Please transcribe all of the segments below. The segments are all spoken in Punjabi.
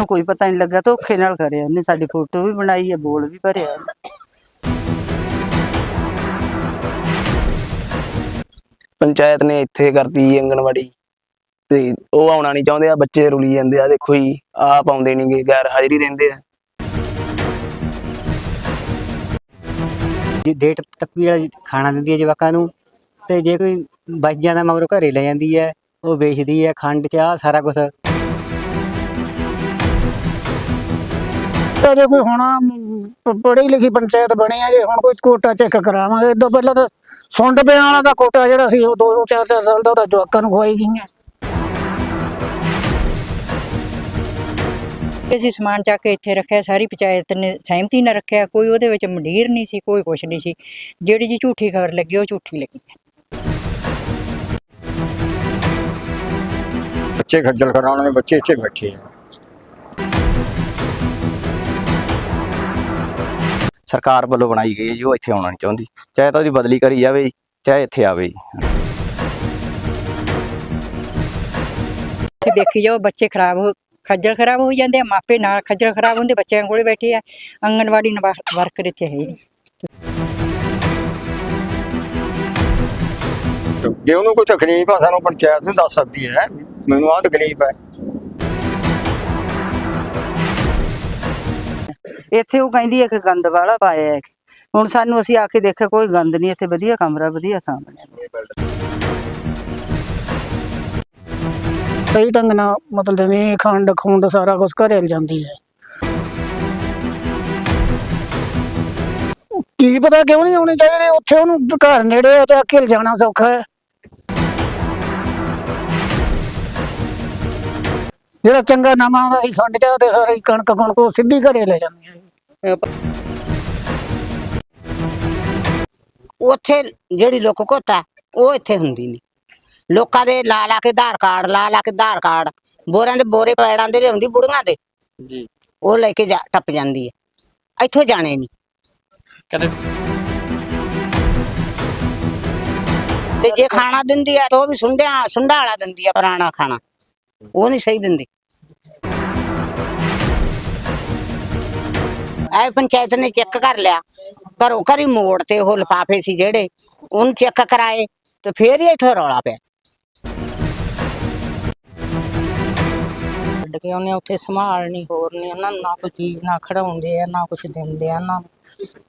ਸਾਨੂੰ ਕੋਈ ਪਤਾ ਨਹੀਂ ਲੱਗਾ ਧੋਖੇ ਨਾਲ ਕਰਿਆ ਉਹਨੇ ਸਾਡੀ ਫੋਟੋ ਵੀ ਬਣਾਈ ਹੈ ਬੋਲ ਵੀ ਭਰਿਆ ਪੰਚਾਇਤ ਨੇ ਇੱਥੇ ਕਰਤੀ ਆਂਗਣਵਾੜੀ। ਤੇ ਉਹ ਆਉਣਾ ਨਹੀਂ ਚਾਹੁੰਦੇ ਆ ਬੱਚੇ ਰੁਲੀ ਜਾਂਦੇ ਆ ਦੇਖੋ ਜੀ ਆਪ ਆਉਂਦੇ ਨਹੀਂਗੇ ਗੈਰ ਹਾਜ਼ਰੀ ਰਹਿੰਦੇ ਆ। ਜੀ ਡੇਟ ਟੱਪੀ ਵਾਲਾ ਖਾਣਾ ਦਿੰਦੀ ਹੈ ਜਵਾਕਾਂ ਨੂੰ ਤੇ ਜੇ ਕੋਈ ਬਚ ਜਾਂਦਾ ਮਗਰੋਂ ਘਰੇ ਲੈ ਜਾਂਦੀ ਹੈ ਉਹ ਵੇਚਦੀ ਹੈ ਖੰਡ ਚਾਹ ਸਾਰਾ ਕੁਝ ਜੇ ਕੋਈ ਹੁਣ ਪੜ੍ਹੀ ਲਿਖੀ ਪੰਚਾਇਤ ਬਣੀ ਆ ਜੇ ਹੁਣ ਕੋਈ ਕੋਟਾ ਚੈੱਕ ਕਰਾਵਾਂਗੇ ਇਦੋਂ ਪਹਿਲਾਂ ਤਾਂ ਸੁੰਡ ਪਿਆ ਵਾਲਾ ਦਾ ਕੋਟਾ ਜਿਹੜਾ ਸੀ ਉਹ 2 ਚਾਰ ਚਾਰ ਸਾਲ ਦਾ ਉਹਦਾ ਜਵਾਕਾਂ ਨੂੰ ਖਵਾਈ ਗਈਆਂ। ਅਸੀਂ ਸਮਾਨ ਚੱਕ ਕੇ ਇੱਥੇ ਰੱਖਿਆ ਸਾਰੀ ਪੰਚਾਇਤ ਨੇ ਸਹਿਮਤੀ ਨਾਲ ਰੱਖਿਆ ਕੋਈ ਉਹਦੇ ਵਿੱਚ ਮੰਡੀਰ ਨਹੀਂ ਸੀ ਕੋਈ ਕੁਛ ਨਹੀਂ ਸੀ। ਜਿਹੜੀ ਜੀ ਝੂਠੀ ਖਬਰ ਲੱਗੀ ਉਹ ਝੂਠੀ ਲੱਗੀ। ਬੱਚੇ ਖੱਜਲ ਕਰਾਉਣ ਦੇ ਬੱਚੇ ਇੱਥੇ ਬੈਠੇ ਆ। ਸਰਕਾਰ ਵੱਲੋਂ ਬਣਾਈ ਗਈ ਹੈ ਜੀ ਉਹ ਇੱਥੇ ਆਉਣਾ ਨਹੀਂ ਚਾਹੁੰਦੀ। ਚਾਹੇ ਤਾਂ ਉਹਦੀ ਬਦਲੀ ਕਰੀ ਜਾਵੇ ਜੀ, ਚਾਹੇ ਇੱਥੇ ਆਵੇ ਜੀ। ਇੱਥੇ ਦੇਖੀ ਜਾਓ ਬੱਚੇ ਖਰਾਬ ਹੋ ਖੱਜਲ ਖਰਾਬ ਹੋ ਜਾਂਦੇ ਆ ਮਾਪੇ ਨਾਲ ਖੱਜਲ ਖਰਾਬ ਹੁੰਦੇ ਬੱਚਿਆਂ ਕੋਲੇ ਬੈਠੇ ਆ ਆਂਗਣਵਾੜੀ ਵਰਕਰ ਇੱਥੇ ਹੈ ਹੀ ਨਹੀਂ ਜੇ ਉਹਨੂੰ ਕੋਈ ਤਕਲੀਫ ਆ ਸਾਨੂੰ ਪੰਚਾਇਤ ਨੂੰ ਦੱਸ ਸਕਦੀ ਹੈ। ਮੈਨੂੰ ਆਹ ਤਕਲੀਫ ਹੈ। ਇੱਥੇ ਉਹ ਕਹਿੰਦੀ ਹੈ ਕਿ ਗੰਦ ਵਾਲਾ ਪਾਇਆ ਹੈ ਹੁਣ ਸਾਨੂੰ ਅਸੀਂ ਆ ਕੇ ਦੇਖਿਆ, ਕੋਈ ਗੰਦ ਨਹੀਂ, ਇੱਥੇ ਵਧੀਆ ਕਮਰਾ, ਵਧੀਆ ਥਾਂ ਬਣਿਆ ਸਹੀ ਢੰਗ ਨਾਲ ਮਤਲਬ ਜਿਵੇਂ ਖੰਡ, ਖੁੰਡ ਸਾਰਾ ਕੁਝ ਘਰੇ ਜਾਂਦੀ ਹੈ। ਕੀ ਪਤਾ ਕਿਉਂ ਨਹੀਂ ਆਉਣੀ ਚਾਹੀਦੇ? ਉੱਥੇ ਉਹਨੂੰ ਘਰ ਨੇੜੇ ਆ ਚੱਕ ਕੇ ਜਾਣਾ ਸੌਖਾ ਹੈ। ਜਿਹੜਾ ਚੰਗਾ ਨਵਾਂ ਦਾ ਹੀ ਖੰਡ ਚਾਹ ਤੇ ਸਾਰੀ ਕਣਕ ਕਣਕ ਉਹ ਸਿੱਧੀ ਘਰੇ ਲੈ ਜਾਂਦੀਆਂ ਉੱਥੇ ਜਿਹੜੀ ਲੋਕ ਘੋਤਾ ਉਹ ਇੱਥੇ ਹੁੰਦੀ ਨਹੀਂ ਲੋਕਾਂ ਦੇ ਲਾ ਲਾ ਕੇ ਆਧਾਰ ਕਾਰਡ ਲਾ ਲਾ ਕੇ ਆਧਾਰ ਕਾਰਡ ਬੋਰਿਆਂ ਦੇ ਬੋਰੇ ਪੈੜਾਂ ਦੇ ਲਿਆਉਂਦੀ ਬੁੜੀਆਂ ਦੇ। ਜੀ। ਉਹ ਲੈ ਕੇ ਜਾ ਟੱਪ ਜਾਂਦੀ ਹੈ। ਇੱਥੋਂ ਜਾਣੇ ਨਹੀਂ ਕਦੇ ਤੇ ਜੇ ਖਾਣਾ ਦਿੰਦੀ ਆ ਤਾਂ ਉਹ ਵੀ ਸੁੰਡਿਆ ਸੁੰਡਾ ਵਾਲਾ ਦਿੰਦੀ ਆ ਪੁਰਾਣਾ ਖਾਣਾ। ਉਹ ਨਹੀਂ ਸਹੀ ਦਿੰਦੀ ਐ ਪੰਚਾਇਤ ਨੇ ਚੈੱਕ ਕਰ ਲਿਆ ਘਰੋਂ ਘਰੀ ਮੋੜ ਤੇ ਉਹ ਲਿਫਾਫੇ ਸੀ ਜਿਹੜੇ ਉਹਨੂੰ ਚੈੱਕ ਕਰਾਏ ਤੇ ਫੇਰ ਹੀ ਇੱਥੇ ਰੌਲਾ ਪਿਆ ਛੱਡ ਕੇ ਉਹਨੇ ਉੱਥੇ ਸੰਭਾਲ ਸੰਭਾਲਣੀ ਹੋਰ ਨਹੀਂ ਉਹਨਾਂ ਨੂੰ ਨਾ ਕੋਈ ਚੀਜ਼ ਨਾ ਖੜਾਉਂਦੇ ਆ ਨਾ ਕੁਝ ਦਿੰਦੇ ਆ ਨਾ